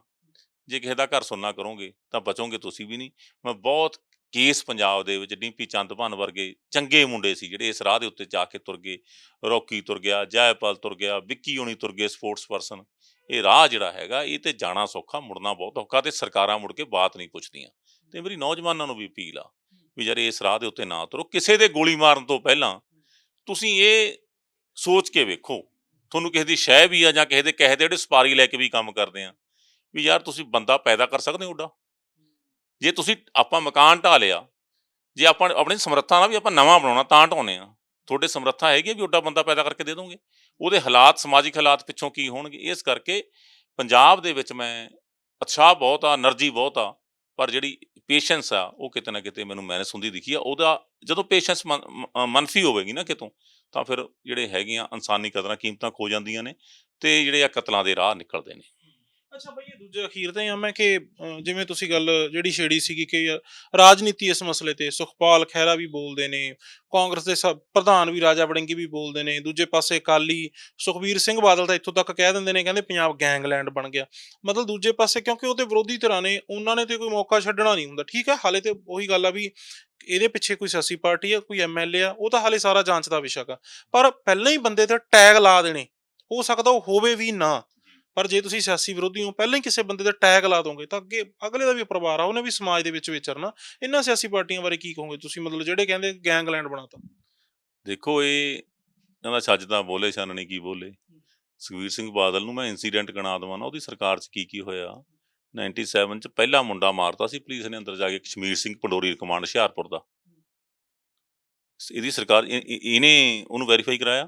ਜੇ ਕਿਸੇ ਦਾ ਘਰ ਸੁਣਨਾ ਕਰੋਗੇ ਤਾਂ ਬਚੋਗੇ ਤੁਸੀਂ ਵੀ ਨਹੀਂ। ਮੈਂ ਬਹੁਤ ਕੇਸ ਪੰਜਾਬ ਦੇ ਵਿੱਚ ਡੀਪੀ ਚੰਦਭਾਨ ਵਰਗੇ ਚੰਗੇ ਮੁੰਡੇ ਸੀ ਜਿਹੜੇ ਇਸ ਰਾਹ ਦੇ ਉੱਤੇ ਜਾ ਕੇ ਤੁਰ ਗਏ, ਰੌਕੀ ਤੁਰ ਗਿਆ, ਜੈਪਾਲ ਤੁਰ ਗਿਆ, ਵਿੱਕੀ ਹੋਣੀ ਤੁਰ ਗਏ ਸਪੋਰਟਸ ਪਰਸਨ ਇਹ ਰਾਹ ਜਿਹੜਾ ਹੈਗਾ, ਇਹ ਤੇ ਜਾਣਾ ਸੌਖਾ, ਮੁੜਨਾ ਬਹੁਤ ਔਖਾ ਤੇ ਸਰਕਾਰਾਂ ਮੁੜ ਕੇ ਬਾਤ ਨਹੀਂ ਪੁੱਛਦੀਆਂ। ਤੇ ਮੇਰੀ ਨੌਜਵਾਨਾਂ ਨੂੰ ਵੀ ਅਪੀਲ ਆ ਵੀ ਯਾਰ ਇਸ ਰਾਹ ਦੇ ਉੱਤੇ ਨਾ ਤੁਰੋ। ਕਿਸੇ ਦੇ ਗੋਲੀ ਮਾਰਨ ਤੋਂ ਪਹਿਲਾਂ ਤੁਸੀਂ ਇਹ ਸੋਚ ਕੇ ਵੇਖੋ। ਤੁਹਾਨੂੰ ਕਿਸੇ ਦੀ ਸ਼ੈ ਵੀ ਆ ਜਾਂ ਕਿਸੇ ਦੇ ਕਹੇ ਦੇ ਜਿਹੜੇ ਸਪਾਰੀ ਲੈ ਕੇ ਵੀ ਕੰਮ ਕਰਦੇ ਆ, ਵੀ ਯਾਰ ਤੁਸੀਂ ਬੰਦਾ ਪੈਦਾ ਕਰ ਸਕਦੇ ਹੋ ਓਡਾ। ਜੇ ਤੁਸੀਂ ਆਪਾਂ ਮਕਾਨ ਢਾ ਲਿਆ, ਜੇ ਆਪਾਂ ਆਪਣੀ ਸਮਰੱਥਾ ਨਾਲ ਵੀ ਆਪਾਂ ਨਵਾਂ ਬਣਾਉਣਾ ਤਾਂ ਢਾਉਨੇ ਆ, ਤੁਹਾਡੇ ਸਮਰੱਥਾ ਹੈਗੀ ਵੀ ਓਡਾ ਬੰਦਾ ਪੈਦਾ ਕਰਕੇ ਦੇ ਦੋਗੇ? ਉਹਦੇ ਹਾਲਾਤ, ਸਮਾਜਿਕ ਹਾਲਾਤ ਪਿੱਛੋਂ ਕੀ ਹੋਣਗੇ? ਇਸ ਕਰਕੇ ਪੰਜਾਬ ਦੇ ਵਿੱਚ ਮੈਂ ਉਤਸ਼ਾਹ ਬਹੁਤ ਆ, એનર્ਜੀ ਬਹੁਤ ਆ, ਪਰ ਜਿਹੜੀ ਪੇਸ਼ੈਂਸ ਆ, ਉਹ ਕਿਤੇ ਨਾ ਕਿਤੇ ਮੈਨੂੰ ਮੈਨਸ ਸੁਣਦੀ ਦਿਖੀ ਆ। ਉਹਦਾ ਜਦੋਂ ਪੇਸ਼ੈਂਸ ਮਨਫੀ ਹੋਵੇਗੀ ਨਾ ਕਿਤੋਂ ਤਾਂ ਫਿਰ ਜਿਹੜੇ ਹੈਗੀਆਂ ਇਨਸਾਨੀ ਕਦਰਾਂ ਕੀਮਤਾਂ ਖੋ ਜਾਂਦੀਆਂ ਨੇ ਤੇ ਜਿਹੜੇ ਆ ਕਤਲਾਂ ਦੇ ਰਾਹ ਨਿਕਲਦੇ ਨੇ। ਅੱਛਾ ਬਈ ਇਹ ਦੂਜੇ ਅਖੀਰ ਤੇ ਆ ਮੈਂ ਕਿ ਅਹ, ਜਿਵੇਂ ਤੁਸੀਂ ਗੱਲ ਜਿਹੜੀ ਛੇੜੀ ਸੀਗੀ ਕਿ ਰਾਜਨੀਤੀ ਇਸ ਮਸਲੇ ਤੇ ਸੁਖਪਾਲ ਖਹਿਰਾ ਵੀ ਬੋਲਦੇ ਨੇ ਕਾਂਗਰਸ ਦੇ ਸਭ ਪ੍ਰਧਾਨ ਵੀ ਰਾਜਾ ਵੜਿੰਗੀ ਵੀ ਬੋਲਦੇ ਨੇ ਦੂਜੇ ਪਾਸੇ ਅਕਾਲੀ ਸੁਖਬੀਰ ਸਿੰਘ ਬਾਦਲ ਤਾਂ ਇੱਥੋਂ ਤੱਕ ਕਹਿ ਦਿੰਦੇ ਨੇ ਕਹਿੰਦੇ ਪੰਜਾਬ ਗੈਂਗਲੈਂਡ ਬਣ ਗਿਆ। ਮਤਲਬ ਦੂਜੇ ਪਾਸੇ ਕਿਉਂਕਿ ਉਹ ਤੇ ਵਿਰੋਧੀ ਧਿਰਾਂ ਨੇ ਉਹਨਾਂ ਨੇ ਤੇ ਕੋਈ ਮੌਕਾ ਛੱਡਣਾ ਨਹੀਂ ਹੁੰਦਾ। ਠੀਕ ਹੈ ਹਾਲੇ ਤੇ ਉਹੀ ਗੱਲ ਆ ਵੀ ਇਹਦੇ ਪਿੱਛੇ ਕੋਈ ਸਿਆਸੀ ਪਾਰਟੀ ਆ ਕੋਈ ਐਮਐਲਏ ਆ ਉਹ ਤਾਂ ਹਾਲੇ ਸਾਰਾ ਜਾਂਚ ਦਾ ਵਿਸ਼ਾ ਆ ਪਰ ਪਹਿਲਾਂ ਹੀ ਬੰਦੇ ਤੇ ਟੈਗ ਲਾ ਦੇਣੇ ਹੋ ਸਕਦਾ ਉਹ ਹੋਵੇ ਵੀ ਨਾ। ਪਰ ਜੇ ਤੁਸੀਂ ਸਿਆਸੀ ਵਿਰੋਧੀ ਹੋ, ਪਹਿਲਾਂ ਹੀ ਕਿਸੇ ਬੰਦੇ ਦਾ ਟੈਗ ਲਾ ਦੋਗੇ, ਤਾਂ ਅੱਗੇ ਅਗਲੇ ਦਾ ਵੀ ਪਰਿਵਾਰ ਆ, ਉਹਨੇ ਵੀ ਸਮਾਜ ਦੇ ਵਿੱਚ ਵਿਚਰਨਾ। ਇਹਨਾਂ ਸਿਆਸੀ ਪਾਰਟੀਆਂ ਬਾਰੇ ਕੀ ਕਹੋਗੇ ਤੁਸੀਂ? ਮਤਲਬ ਜਿਹੜੇ ਕਹਿੰਦੇ ਗੈਂਗਲੈਂਡ ਬਣਾਤਾ। ਦੇਖੋ, ਇਹ ਕਹਿੰਦਾ ਛੱਜ ਤਾਂ ਬੋਲੇ ਛਾਨਣੀ ਕੀ ਬੋਲੇ। ਸੁਖਵੀਰ ਸਿੰਘ ਬਾਦਲ ਨੂੰ ਮੈਂ ਇਨਸੀਡੈਂਟ ਗਣਾ ਦਵਾਂ ਨਾ, ਉਹਦੀ ਸਰਕਾਰ 'ਚ ਕੀ ਕੀ ਹੋਇਆ? 97 'ਚ ਪਹਿਲਾ ਮੁੰਡਾ ਮਾਰਤਾ ਸੀ ਪੁਲਿਸ ਨੇ ਅੰਦਰ ਜਾ ਕੇ, ਕਸ਼ਮੀਰ ਸਿੰਘ ਪੰਡੋਰੀ ਕਮਾਂਡ ਹੁਸ਼ਿਆਰਪੁਰ ਦਾ। ਇਹਦੀ ਸਰਕਾਰ ਇਹਨੇ ਉਹਨੂੰ ਵੈਰੀਫਾਈ ਕਰਾਇਆ।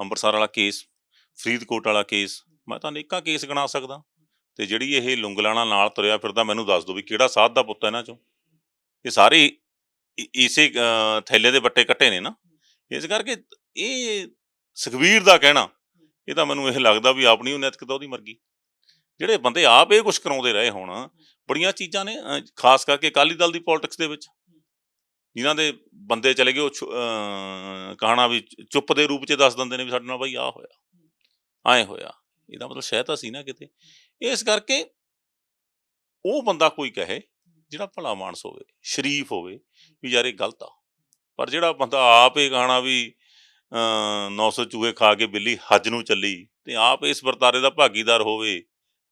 ਅੰਮ੍ਰਿਤਸਰ ਵਾਲਾ ਕੇਸ ਫਰੀਦਕੋਟ ਵਾਲਾ ਕੇਸ ਮੈਂ ਤਾਂ ਅਨੇਕਾਂ ਕੇਸ ਗਿਣਾ ਸਕਦਾ। ਤੇ ਜਿਹੜੀ ਇਹ ਲੁੰਗਲਾਣਾ ਨਾਲ ਤੁਰਿਆ ਫਿਰਦਾ, ਮੈਨੂੰ ਦੱਸ ਦਿਓ ਵੀ ਕਿਹੜਾ ਸਾਧ ਦਾ ਪੁੱਤ ਹੈ ਇਹਨਾਂ ਚੋਂ? ਇਹ ਸਾਰੇ ਇਸੇ ਥੈਲੇ ਦੇ ਬੱਟੇ ਕੱਟੇ ਨੇ ਨਾ। ਇਸ ਕਰਕੇ ਇਹ ਸੁਖਵੀਰ ਦਾ ਕਹਿਣਾ, ਇਹ ਤਾਂ ਮੈਨੂੰ ਇਹ ਲੱਗਦਾ ਵੀ ਆਪਣੀ ਉਹ ਨੈਤਿਕਤਾ ਉਹਦੀ ਮਰਗੀ ਜਿਹੜੇ ਬੰਦੇ ਆਪ ਇਹ ਕੁਝ ਕਰਾਉਂਦੇ ਰਹੇ ਹੁਣ, ਬੜੀਆਂ ਚੀਜ਼ਾਂ ਨੇ ਖਾਸ ਕਰਕੇ ਅਕਾਲੀ ਦਲ ਦੀ ਪੋਲਿਟਿਕਸ ਦੇ ਵਿੱਚ। ਜਿਨ੍ਹਾਂ ਦੇ ਬੰਦੇ ਚਲੇ ਗਏ, ਉਹ ਛੁ- ਕਹਾਣਾ ਵੀ ਚੁੱਪ ਦੇ ਰੂਪ 'ਚ ਦੱਸ ਦਿੰਦੇ ਨੇ ਵੀ ਸਾਡੇ ਨਾਲ ਬਾਈ ਆ ਹੋਇਆ, ਐ ਹੋਇਆ। ਇਹਦਾ ਮਤਲਬ ਸ਼ਹਿ ਤਾਂ ਸੀ ਨਾ ਕਿਤੇ। ਇਸ ਕਰਕੇ ਉਹ ਬੰਦਾ ਕੋਈ ਕਹੇ ਜਿਹੜਾ ਭਲਾ ਮਾਨਸ ਹੋਵੇ, ਸ਼ਰੀਫ ਹੋਵੇ ਵੀ ਯਾਰ ਇਹ ਗਲਤ ਆ। ਪਰ ਜਿਹੜਾ ਬੰਦਾ ਆਪ ਇਹ ਕਹਾਣਾ ਵੀ, ਅਹ 900 ਚੂਹੇ ਖਾ ਕੇ ਬਿੱਲੀ ਹੱਜ ਨੂੰ ਚੱਲੀ ਤੇ ਆਪ ਇਸ ਵਰਤਾਰੇ ਦਾ ਭਾਗੀਦਾਰ ਹੋਵੇ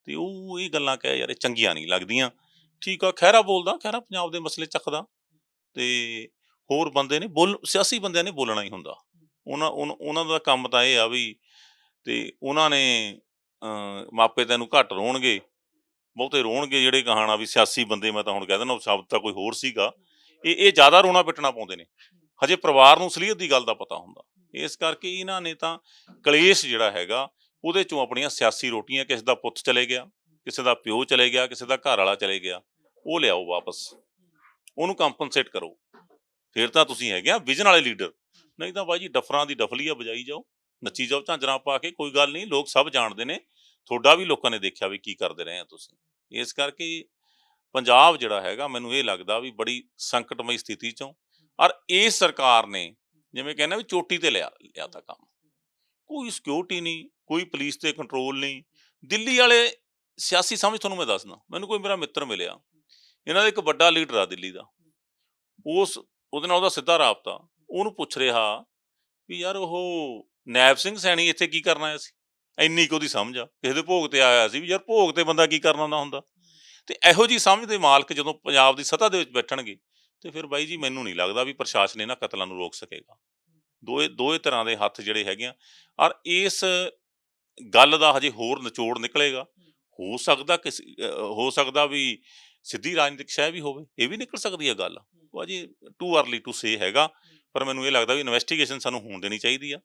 ਤੇ ਉਹ ਇਹ ਗੱਲਾਂ ਕਹੇ ਯਾਰ ਇਹ ਚੰਗੀਆਂ ਨਹੀਂ ਲੱਗਦੀਆਂ। ਠੀਕ ਆ, ਖਹਿਰਾ ਬੋਲਦਾ, ਖਹਿਰਾ ਪੰਜਾਬ ਦੇ ਮਸਲੇ ਚੱਕਦਾ ਤੇ ਹੋਰ ਬੰਦੇ ਨੇ ਬੋਲ, ਸਿਆਸੀ ਬੰਦਿਆਂ ਨੇ ਬੋਲਣਾ ਹੀ ਹੁੰਦਾ। ਉਹਨਾਂ ਉਹਨਾਂ- ਉਹਨਾਂ ਦਾ ਕੰਮ ਤਾਂ ਇਹ ਆ ਵੀ ਤੇ ਉਹਨਾਂ ਨੇ ਮਾਪੇ ਤੈਨੂੰ ਘੱਟ ਰੋਣਗੇ। ਬਹੁਤੇ ਰੋਣਗੇ ਜਿਹੜੇ ਕਹਾਣਾ ਵੀ ਸਿਆਸੀ ਬੰਦੇ ਮੈਂ ਤਾਂ ਹੁਣ ਕਹਿ ਦਿੰਦਾ ਉਹ ਸ਼ਬਦ ਤਾਂ ਕੋਈ ਹੋਰ ਸੀਗਾ। ਇਹ ਇਹ ਜ਼ਿਆਦਾ ਰੋਣਾ ਪਿੱਟਣਾ ਪਾਉਂਦੇ ਨੇ। ਹਜੇ ਪਰਿਵਾਰ ਨੂੰ ਸਲੀਅਤ ਦੀ ਗੱਲ ਦਾ ਪਤਾ ਹੁੰਦਾ। ਇਸ ਕਰਕੇ ਇਹਨਾਂ ਨੇ ਤਾਂ ਕਲੇਸ਼ ਜਿਹੜਾ ਹੈਗਾ, ਉਹਦੇ ਚੋਂ ਆਪਣੀਆਂ ਸਿਆਸੀ ਰੋਟੀਆਂ ਕਿਸੇ ਦਾ ਪੁੱਤ ਚਲੇ ਗਿਆ, ਕਿਸੇ ਦਾ ਪਿਓ ਚਲੇ ਗਿਆ, ਕਿਸੇ ਦਾ ਘਰ ਵਾਲਾ ਚਲੇ ਗਿਆ, ਉਹ ਲਿਆਓ ਵਾਪਸ। ਉਹਨੂੰ ਕੰਪਨਸੇਟ ਕਰੋ। ਫਿਰ ਤਾਂ ਤੁਸੀਂ ਹੈਗੇ ਆ ਵਿਜ਼ਨ ਵਾਲੇ ਲੀਡਰ। ਨਹੀਂ ਤਾਂ ਬਾਈ ਜੀ, ਡਫਰਾਂ ਦੀ ਡਫਲੀਆ ਬਜਾਈ ਜਾਓ। ਨੱਚੀ ਜਾਓ ਝਾਂਜਰਾਂ ਪਾ ਕੇ ਕੋਈ ਗੱਲ ਨਹੀਂ, ਲੋਕ ਸਭ ਜਾਣਦੇ ਨੇ। ਤੁਹਾਡਾ ਵੀ ਲੋਕਾਂ ਨੇ ਦੇਖਿਆ ਵੀ ਕੀ ਕਰਦੇ ਰਹੇ ਆ ਤੁਸੀਂ। ਇਸ ਕਰਕੇ ਪੰਜਾਬ ਜਿਹੜਾ ਹੈਗਾ ਮੈਨੂੰ ਇਹ ਲੱਗਦਾ ਵੀ ਬੜੀ ਸੰਕਟਮਈ ਸਥਿਤੀ ਚੋਂ ਔਰ ਇਸ ਸਰਕਾਰ ਨੇ ਜਿਵੇਂ ਕਹਿੰਦਾ ਵੀ ਚੋਟੀ ਤੇ ਲਿਆ ਲਿਆ ਤਾ ਕੰਮ। ਕੋਈ ਸਿਕਿਉਰਿਟੀ ਨਹੀਂ, ਕੋਈ ਪੁਲਿਸ ਤੇ ਕੰਟਰੋਲ ਨਹੀਂ। ਦਿੱਲੀ ਵਾਲੇ ਸਿਆਸੀ ਸਮਝ ਤੁਹਾਨੂੰ ਮੈਂ ਦੱਸਦਾ, ਮੈਨੂੰ ਕੋਈ ਮੇਰਾ ਮਿੱਤਰ ਮਿਲਿਆ। ਇਹਨਾਂ ਦਾ ਇੱਕ ਵੱਡਾ ਲੀਡਰ ਆ ਦਿੱਲੀ ਦਾ। ਉਸ, ਉਹਦੇ ਨਾਲ ਉਹਦਾ ਸਿੱਧਾ ਰਾਬਤਾ। ਉਹਨੂੰ ਪੁੱਛ ਰਿਹਾ ਵੀ ਯਾਰ ਉਹ ਨੈਬ ਸਿੰਘ ਸੈਣੀ ਇੱਥੇ ਕੀ ਕਰਨ ਆਇਆ ਸੀ? ਇੰਨੀ ਕੁ ਉਹਦੀ ਸਮਝ ਆ। ਕਿਸੇ ਦੇ ਭੋਗ ਤੇ ਆਇਆ ਸੀ ਵੀ ਯਾਰ ਭੋਗ ਤੇ ਬੰਦਾ ਕੀ ਕਰਨ ਆਉਂਦਾ ਹੁੰਦਾ। ਤੇ ਇਹੋ ਜੀ ਸਮਝ ਦੇ ਮਾਲਕ ਜਦੋਂ ਪੰਜਾਬ ਦੀ ਸੱਤਾ ਦੇ ਵਿੱਚ ਬੈਠਣਗੇ, ਤੇ ਫਿਰ ਬਾਈ ਜੀ ਮੈਨੂੰ ਨਹੀਂ ਲੱਗਦਾ ਵੀ ਪ੍ਰਸ਼ਾਸਨ ਇਹਨਾਂ ਕਤਲਾਂ ਨੂੰ ਰੋਕ ਸਕੇਗਾ। ਦੋਏ ਦੋਏ ਤਰ੍ਹਾਂ ਦੇ ਹੱਥ ਜਿਹੜੇ ਹੈਗੇ ਆ। ਔਰ ਇਸ ਗੱਲ ਦਾ ਹਜੇ ਹੋਰ ਨਿਚੋੜ ਨਿਕਲੇਗਾ। ਹੋ ਸਕਦਾ ਕਿ ਹੋ ਸਕਦਾ ਵੀ ਸਿੱਧੀ ਰਾਜਨੀਤਿਕ ਸ਼ੈ ਵੀ ਹੋਵੇ। ਇਹ ਵੀ ਨਿਕਲ ਸਕਦੀ ਹੈ ਗੱਲ। ਉਹ ਅਜੇ ਟੂ ਅਰਲੀ ਟੂ ਸੇ ਹੈਗਾ। ਪਰ ਮੈਨੂੰ ਇਹ ਲੱਗਦਾ ਵੀ ਇਨਵੈਸਟੀਗੇਸ਼ਨ ਸਾਨੂੰ ਹੋਣ ਦੇਣੀ ਚਾਹੀਦੀ ਆ।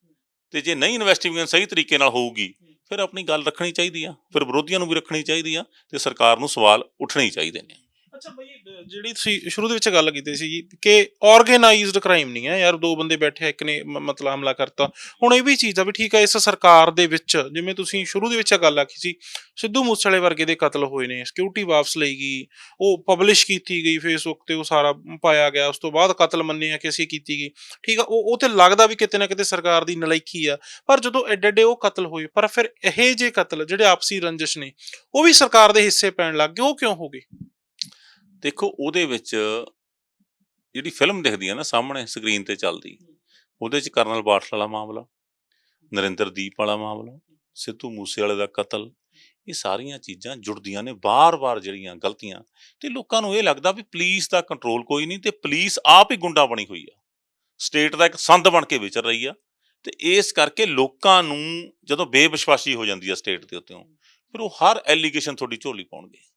ਤੇ ਜੇ ਨਹੀਂ ਇਨਵੈਸਟੀਗੇਸ਼ਨ ਸਹੀ ਤਰੀਕੇ ਨਾਲ ਹੋਊਗੀ, ਫਿਰ ਆਪਣੀ ਗੱਲ ਰੱਖਣੀ ਚਾਹੀਦੀ ਆ, ਫਿਰ ਵਿਰੋਧੀਆਂ ਨੂੰ ਵੀ ਰੱਖਣੀ ਚਾਹੀਦੀ ਆ ਤੇ ਸਰਕਾਰ ਨੂੰ ਸਵਾਲ ਉੱਠਣੇ ਚਾਹੀਦੇ ਨੇ। ਅੱਛਾ ਬਈ ਜਿਹੜੀ ਤੁਸੀਂ ਸ਼ੁਰੂ ਦੇ ਵਿੱਚ ਗੱਲ ਕੀਤੀ ਸੀ ਕਿ ਆਰਗੇਨਾਈਜ਼ਡ ਕ੍ਰਾਈਮ ਨਹੀਂ ਹੈ ਯਾਰ, ਦੋ ਬੰਦੇ ਬੈਠੇ ਇੱਕ ਨੇ ਮਤਲਬ ਹਮਲਾ ਕਰਤਾ। ਹੁਣ ਇਹ ਵੀ ਚੀਜ਼ ਆ ਵੀ ਠੀਕ ਹੈ ਇਸ ਸਰਕਾਰ ਦੇ ਵਿੱਚ ਜਿਵੇਂ ਤੁਸੀਂ ਸ਼ੁਰੂ ਦੇ ਵਿੱਚ ਗੱਲ ਆਖੀ ਸੀ, ਸਿੱਧੂ ਮੂਸੇਵਾਲੇ ਵਰਗੇ ਦੇ ਕਤਲ ਹੋਏ ਨੇ ਸਿਕਿਉਰਿਟੀ ਵਾਪਸ ਲਈ ਗਈ, ਉਹ ਪਬਲਿਸ਼ ਕੀਤੀ ਗਈ ਫੇਸਬੁੱਕ ਤੇ, ਉਹ ਸਾਰਾ ਪਾਇਆ ਗਿਆ, ਉਸ ਤੋਂ ਬਾਅਦ ਕਤਲ ਮੰਨਿਆ ਕਿ ਅਸੀਂ ਕੀਤੀ ਗਈ। ਠੀਕ ਆ, ਉਹ ਉਹ ਤੇ ਲੱਗਦਾ ਵੀ ਕਿਤੇ ਨਾ ਕਿਤੇ ਸਰਕਾਰ ਦੀ ਨਲਾਇਕੀ ਆ, ਪਰ ਜਦੋਂ ਐਡੇ ਐਡੇ ਉਹ ਕਤਲ ਹੋਏ, ਪਰ ਫਿਰ ਇਹ ਜੇ ਕਤਲ, ਜਿਹੜੇ ਆਪਸੀ ਰੰਜਿਸ਼ ਨੇ, ਉਹ ਵੀ ਸਰਕਾਰ ਦੇ ਹਿੱਸੇ ਪੈਣ ਲੱਗ ਗਏ, ਉਹ ਕਿਉਂ ਹੋ ਗਏ? ਦੇਖੋ, ਉਹਦੇ ਵਿੱਚ ਜਿਹੜੀ ਫਿਲਮ ਦਿਖਦੀ ਹੈ ਨਾ, ਸਾਹਮਣੇ ਸਕਰੀਨ ਤੇ ਚੱਲਦੀ, ਉਹਦੇ ਚ ਕਰਨਲ ਬਾਠਲ ਵਾਲਾ ਮਾਮਲਾ ਨਰਿੰਦਰਦੀਪ ਵਾਲਾ ਮਾਮਲਾ, ਸਿੱਧੂ ਮੂਸੇ ਵਾਲੇ ਦਾ ਕਤਲ, ਇਹ ਸਾਰੀਆਂ ਚੀਜ਼ਾਂ ਜੁੜਦੀਆਂ ਨੇ ਬਾਰ-ਬਾਰ ਜਿਹੜੀਆਂ ਗਲਤੀਆਂ, ਤੇ ਲੋਕਾਂ ਨੂੰ ਇਹ ਲੱਗਦਾ ਵੀ ਪੁਲਿਸ ਦਾ ਕੰਟਰੋਲ ਕੋਈ ਨਹੀਂ, ਤੇ ਪੁਲਿਸ ਆਪ ਹੀ ਗੁੰਡਾ ਬਣੀ ਹੋਈ ਆ। ਸਟੇਟ ਦਾ ਇੱਕ ਸੰਦ ਬਣ ਕੇ ਵਿਚਰ ਰਹੀ ਆ, ਤੇ ਇਸ ਕਰਕੇ ਲੋਕਾਂ ਨੂੰ ਜਦੋਂ ਬੇਵਿਸ਼ਵਾਸੀ ਹੋ ਜਾਂਦੀ ਆ ਸਟੇਟ ਦੇ ਉੱਤੇ, ਫਿਰ ਉਹ ਹਰ ਐਲੀਗੇਸ਼ਨ ਤੁਹਾਡੀ ਝੋਲੀ ਪਾਉਣਗੇ।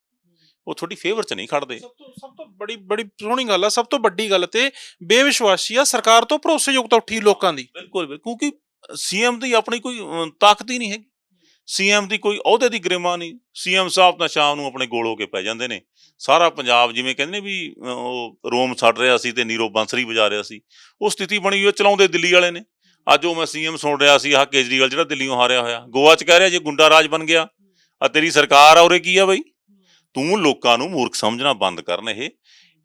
ਉਹ ਤੁਹਾਡੀ ਫੇਵਰ 'ਚ ਨਹੀਂ ਖੜਦੇ। ਸਭ ਤੋਂ ਸਭ ਤੋਂ ਬੜੀ ਬੜੀ ਸੋਹਣੀ ਗੱਲ ਆ ਸਭ ਤੋਂ ਵੱਡੀ ਗੱਲ ਤੇ ਬੇਵਿਸ਼ਵਾਸੀ ਆ ਸਰਕਾਰ ਤੋਂ ਭਰੋਸੇਯੋਗਤਾ ਉੱਠੀ ਲੋਕਾਂ ਦੀ। ਬਿਲਕੁਲ ਕਿਉਂਕਿ ਸੀਐਮ ਦੀ ਆਪਣੀ ਕੋਈ ਤਾਕਤ ਹੀ ਨਹੀਂ ਹੈਗੀ। ਸੀਐਮ ਦੀ ਕੋਈ ਅਹੁਦੇ ਦੀ ਗਰਿਮਾ ਨਹੀਂ। ਸੀਐਮ ਸਾਹਿਬ ਤਾਂ ਸ਼ਾਮ ਨੂੰ ਆਪਣੇ ਗੋਲ ਹੋ ਕੇ ਪੈ ਜਾਂਦੇ ਨੇ। ਸਾਰਾ ਪੰਜਾਬ ਜਿਵੇਂ ਕਹਿੰਦੇ ਨੇ ਵੀ ਉਹ ਰੋਮ ਛੱਡ ਰਿਹਾ ਸੀ ਤੇ ਨੀਰੋ ਬੰਸਰੀ ਵਜਾ ਰਿਹਾ ਸੀ। ਉਹ ਸਥਿਤੀ ਬਣੀ ਹੋਈ ਹੈ ਚਲਾਉਂਦੇ ਦਿੱਲੀ ਵਾਲੇ ਨੇ। ਅੱਜ ਉਹ ਮੈਂ ਸੀਐਮ ਸੁਣ ਰਿਹਾ ਸੀ ਆਹ ਕੇਜਰੀਵਾਲ ਜਿਹੜਾ ਦਿੱਲੀੋਂ ਹਾਰਿਆ ਹੋਇਆ। ਗੋਆ ਚ ਕਹਿ ਰਿਹਾ ਜੇ ਗੁੰਡਾ ਰਾਜ ਬਣ ਗਿਆ ਆ ਤੇਰੀ ਸਰਕਾਰ ਆ ਉਰੇ ਕੀ ਆ ਬਈ? ਤੂੰ ਲੋਕਾਂ ਨੂੰ ਮੂਰਖ ਸਮਝਣਾ ਬੰਦ ਕਰਨ ਇਹ।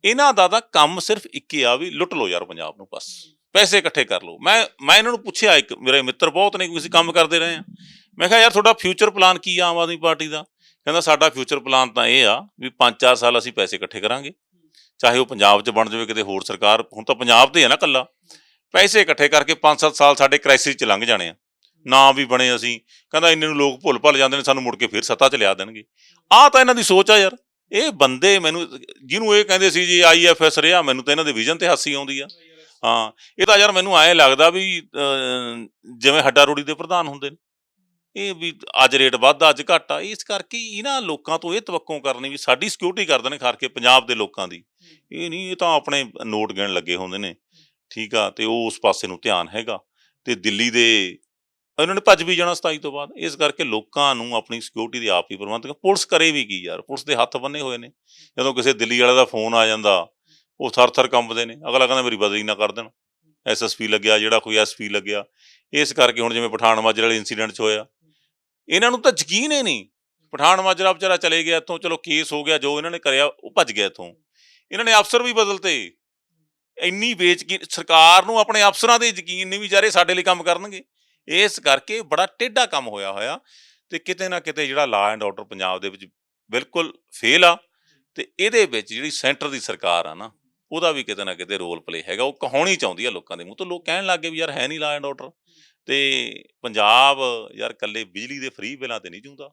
ਇਹਨਾਂ ਦਾ ਤਾਂ ਕੰਮ ਸਿਰਫ ਇੱਕ ਹੀ ਆ ਵੀ ਲੁੱਟ ਲਓ ਯਾਰ ਪੰਜਾਬ ਨੂੰ ਬਸ। ਪੈਸੇ ਇਕੱਠੇ ਕਰ ਲਓ। ਮੈਂ ਮੈਂ ਇਹਨਾਂ ਨੂੰ ਪੁੱਛਿਆ ਇੱਕ, ਮੇਰੇ ਮਿੱਤਰ ਬਹੁਤ ਨੇ ਕਿਸੇ ਕੰਮ ਕਰਦੇ ਰਹੇ ਆ। ਮੈਂ ਕਿਹਾ, ਯਾਰ ਤੁਹਾਡਾ ਫਿਊਚਰ ਪਲਾਨ ਕੀ ਆ ਆਮ ਆਦਮੀ ਪਾਰਟੀ ਦਾ? ਕਹਿੰਦਾ, ਸਾਡਾ ਫਿਊਚਰ ਪਲਾਨ ਤਾਂ ਇਹ ਆ ਵੀ 5-4 ਸਾਲ ਅਸੀਂ ਪੈਸੇ ਇਕੱਠੇ ਕਰਾਂਗੇ। ਚਾਹੇ ਉਹ ਪੰਜਾਬ 'ਚ ਬਣ ਜਾਵੇ, ਕਿਤੇ ਹੋਰ ਸਰਕਾਰ, ਹੁਣ ਤਾਂ ਪੰਜਾਬ ਤੇ ਹੈ ਨਾ ਕੱਲਾ ਪੈਸੇ ਇਕੱਠੇ ਕਰਕੇ 5-7 ਸਾਲ ਸਾਡੇ ਕ੍ਰਾਈਸਿਸ 'ਚ ਲੰਘ ਜਾਣੇ ਆ। ਨਾ ਵੀ ਬਣੇ ਅਸੀਂ। ਕਹਿੰਦਾ ਇੰਨੇ ਨੂੰ ਲੋਕ ਭੁੱਲ ਭੱਲ ਜਾਂਦੇ ਨੇ, ਸਾਨੂੰ ਮੁੜ ਕੇ ਫਿਰ ਸੱਤਾ 'ਚ ਲਿਆ ਦੇਣਗੇ। ਆਹ ਤਾਂ ਇਹਨਾਂ ਦੀ ਸੋਚ ਆ ਯਾਰ। ਇਹ ਬੰਦੇ ਮੈਨੂੰ, ਜਿਹਨੂੰ ਇਹ ਕਹਿੰਦੇ ਸੀ ਜੀ ਆਈਐਫਐਸ ਰਿਹਾ, ਮੈਨੂੰ ਤਾਂ ਇਹਨਾਂ ਦੇ ਵਿਜ਼ਨ ਤੇ ਹਾਸੀ ਆਉਂਦੀ ਆ। ਹਾਂ, ਇਹ ਤਾਂ ਯਾਰ ਮੈਨੂੰ ਐਂ ਲੱਗਦਾ ਵੀ ਜਿਵੇਂ ਹੱਡਾ ਰੋੜੀ ਦੇ ਪ੍ਰਧਾਨ ਹੁੰਦੇ ਨੇ। ਇਹ ਵੀ ਅੱਜ ਰੇਟ ਵੱਧਦਾ, ਅੱਜ ਘਟਾ ਇਸ ਕਰਕੇ ਇਹਨਾਂ ਲੋਕਾਂ ਤੋਂ ਇਹ ਤਵੱਕੋਂ ਕਰਨੀ ਵੀ ਸਾਡੀ ਸਿਕਿਉਰਿਟੀ ਕਰਦੇ ਨੇ ਖਾਰ ਕੇ ਪੰਜਾਬ ਦੇ ਲੋਕਾਂ ਦੀ। ਇਹ ਨਹੀਂ, ਇਹ ਤਾਂ ਆਪਣੇ ਨੋਟ ਗਿਣ ਲੱਗੇ ਹੁੰਦੇ ਨੇ। ਠੀਕ ਆ, ਤੇ ਉਹ ਉਸ ਪਾਸੇ ਨੂੰ ਧਿਆਨ ਹੈਗਾ। ਤੇ ਦਿੱਲੀ ਦੇ ਉਹਨਾਂ ਨੇ ਭੱਜ ਵੀ ਜਾਣਾ 27 ਤੋਂ ਬਾਅਦ। ਇਸ ਕਰਕੇ ਲੋਕਾਂ ਨੂੰ ਆਪਣੀ ਸਿਕਿਉਰਿਟੀ ਦੇ ਆਪ ਹੀ ਪ੍ਰਬੰਧ ਕਰ ਪੁਲਿਸ ਕਰੇ ਵੀ ਕੀ ਯਾਰ? ਪੁਲਿਸ ਦੇ ਹੱਥ ਬੰਨੇ ਹੋਏ ਨੇ। ਜਦੋਂ ਕਿਸੇ ਦਿੱਲੀ ਵਾਲੇ ਦਾ ਫੋਨ ਆ ਜਾਂਦਾ, ਉਹ ਥਰ-ਥਰ ਕੰਬਦੇ ਨੇ। ਅਗਲਾ ਕਹਿੰਦਾ, ਮੇਰੀ ਬਦਲੀ ਨਾ ਕਰ ਦੇਣ। ਐਸਐਸਪੀ ਲੱਗਿਆ, ਜਿਹੜਾ ਕੋਈ ਐਸਪੀ ਲੱਗਿਆ। ਇਸ ਕਰਕੇ ਹੁਣ ਜਿਵੇਂ ਪਠਾਨ ਮਾਜਰੇ ਵਾਲੇ ਇਨਸੀਡੈਂਟ 'ਚ ਹੋਇਆ। ਇਹਨਾਂ ਨੂੰ ਤਾਂ ਯਕੀਨ ਹੀ ਨਹੀਂ। ਪਠਾਨ ਮਾਜਰਾ ਵਿਚਾਰਾ ਚਲੇ ਗਿਆ ਇੱਥੋਂ। ਚਲੋ ਕੇਸ ਹੋ ਗਿਆ, ਜੋ ਇਹਨਾਂ ਨੇ ਕਰਿਆ, ਉਹ ਭੱਜ ਗਿਆ ਇੱਥੋਂ। ਇਹਨਾਂ ਨੇ ਅਫਸਰ ਵੀ ਬਦਲਤੇ। ਇੰਨੀ ਬੇਚਕੀ ਸਰਕਾਰ ਨੂੰ ਆਪਣੇ ਅਫਸਰਾਂ ਦੇ ਯਕੀਨ ਨਹੀਂ ਵੀ ਜਾਰੇ ਸਾਡੇ ਲਈ ਕੰਮ ਕਰਨਗੇ। ਇਸ ਕਰਕੇ ਬੜਾ ਟੇਢਾ ਕੰਮ ਹੋਇਆ ਹੋਇਆ ਤੇ ਕਿਤੇ ਨਾ ਕਿਤੇ ਜਿਹੜਾ ਲਾ ਐਂਡ ਆਰਡਰ ਪੰਜਾਬ ਦੇ ਵਿੱਚ ਬਿਲਕੁਲ ਫੇਲ ਆ ਤੇ ਇਹਦੇ ਵਿੱਚ ਜਿਹੜੀ ਸੈਂਟਰ ਦੀ ਸਰਕਾਰ ਆ ਨਾ, ਉਹਦਾ ਵੀ ਕਿਤੇ ਨਾ ਕਿਤੇ ਰੋਲ ਪਲੇ ਹੈਗਾ, ਉਹ ਕਹਾਉਣੀ ਚਾਹੁੰਦੀ ਆ ਲੋਕਾਂ ਦੇ ਮੂੰਹ ਤੋਂ, ਲੋਕ ਕਹਿਣ ਲੱਗੇ ਵੀ ਯਾਰ ਹੈ ਨਹੀਂ ਲਾ ਐਂਡ ਆਰਡਰ ਤੇ ਪੰਜਾਬ ਯਾਰ ਕੱਲੇ ਬਿਜਲੀ ਦੇ ਫ੍ਰੀ ਬਿੱਲਾਂ ਤੇ ਨਹੀਂ ਜੂੰਦਾ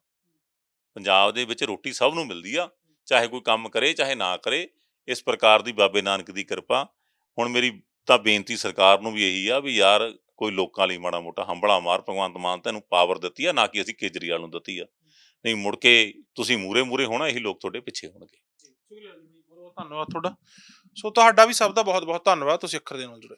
ਪੰਜਾਬ ਦੇ ਵਿੱਚ ਰੋਟੀ ਸਭ ਨੂੰ ਮਿਲਦੀ ਆ, ਚਾਹੇ ਕੋਈ ਕੰਮ ਕਰੇ, ਚਾਹੇ ਨਾ ਕਰੇ, ਇਸ ਪ੍ਰਕਾਰ ਦੀ ਬਾਬੇ ਨਾਨਕ ਦੀ ਕਿਰਪਾ। ਹੁਣ ਮੇਰੀ ਤਾਂ ਬੇਨਤੀ ਸਰਕਾਰ ਨੂੰ ਵੀ ਇਹੀ ਆ ਵੀ ਯਾਰ ਕੋਈ ਲੋਕਾਂ ਲਈ ਮਾੜਾ ਮੋਟਾ ਹੰਬਲਾ ਮਾਰ, ਭਗਵੰਤ ਮਾਨ ਤੈਨੂੰ ਪਾਵਰ ਦਿੱਤੀ ਆ, ਨਾ ਕਿ ਅਸੀਂ ਕੇਜਰੀਵਾਲ ਨੂੰ ਦਿੱਤੀ ਆ। ਨਹੀਂ, ਮੁੜ ਕੇ ਤੁਸੀਂ ਮੂਰੇ ਮੂਰੇ ਹੋਣਾ, ਇਹੀ ਲੋਕ ਤੁਹਾਡੇ ਪਿੱਛੇ ਹੋਣਗੇ। ਧੰਨਵਾਦ ਤੁਹਾਡਾ। ਸੋ ਤੁਹਾਡਾ ਵੀ ਸਭ ਦਾ ਬਹੁਤ ਬਹੁਤ ਧੰਨਵਾਦ, ਤੁਸੀਂ ਅੱਖਰ ਦੇ ਨਾਲ ਜੁੜੇ।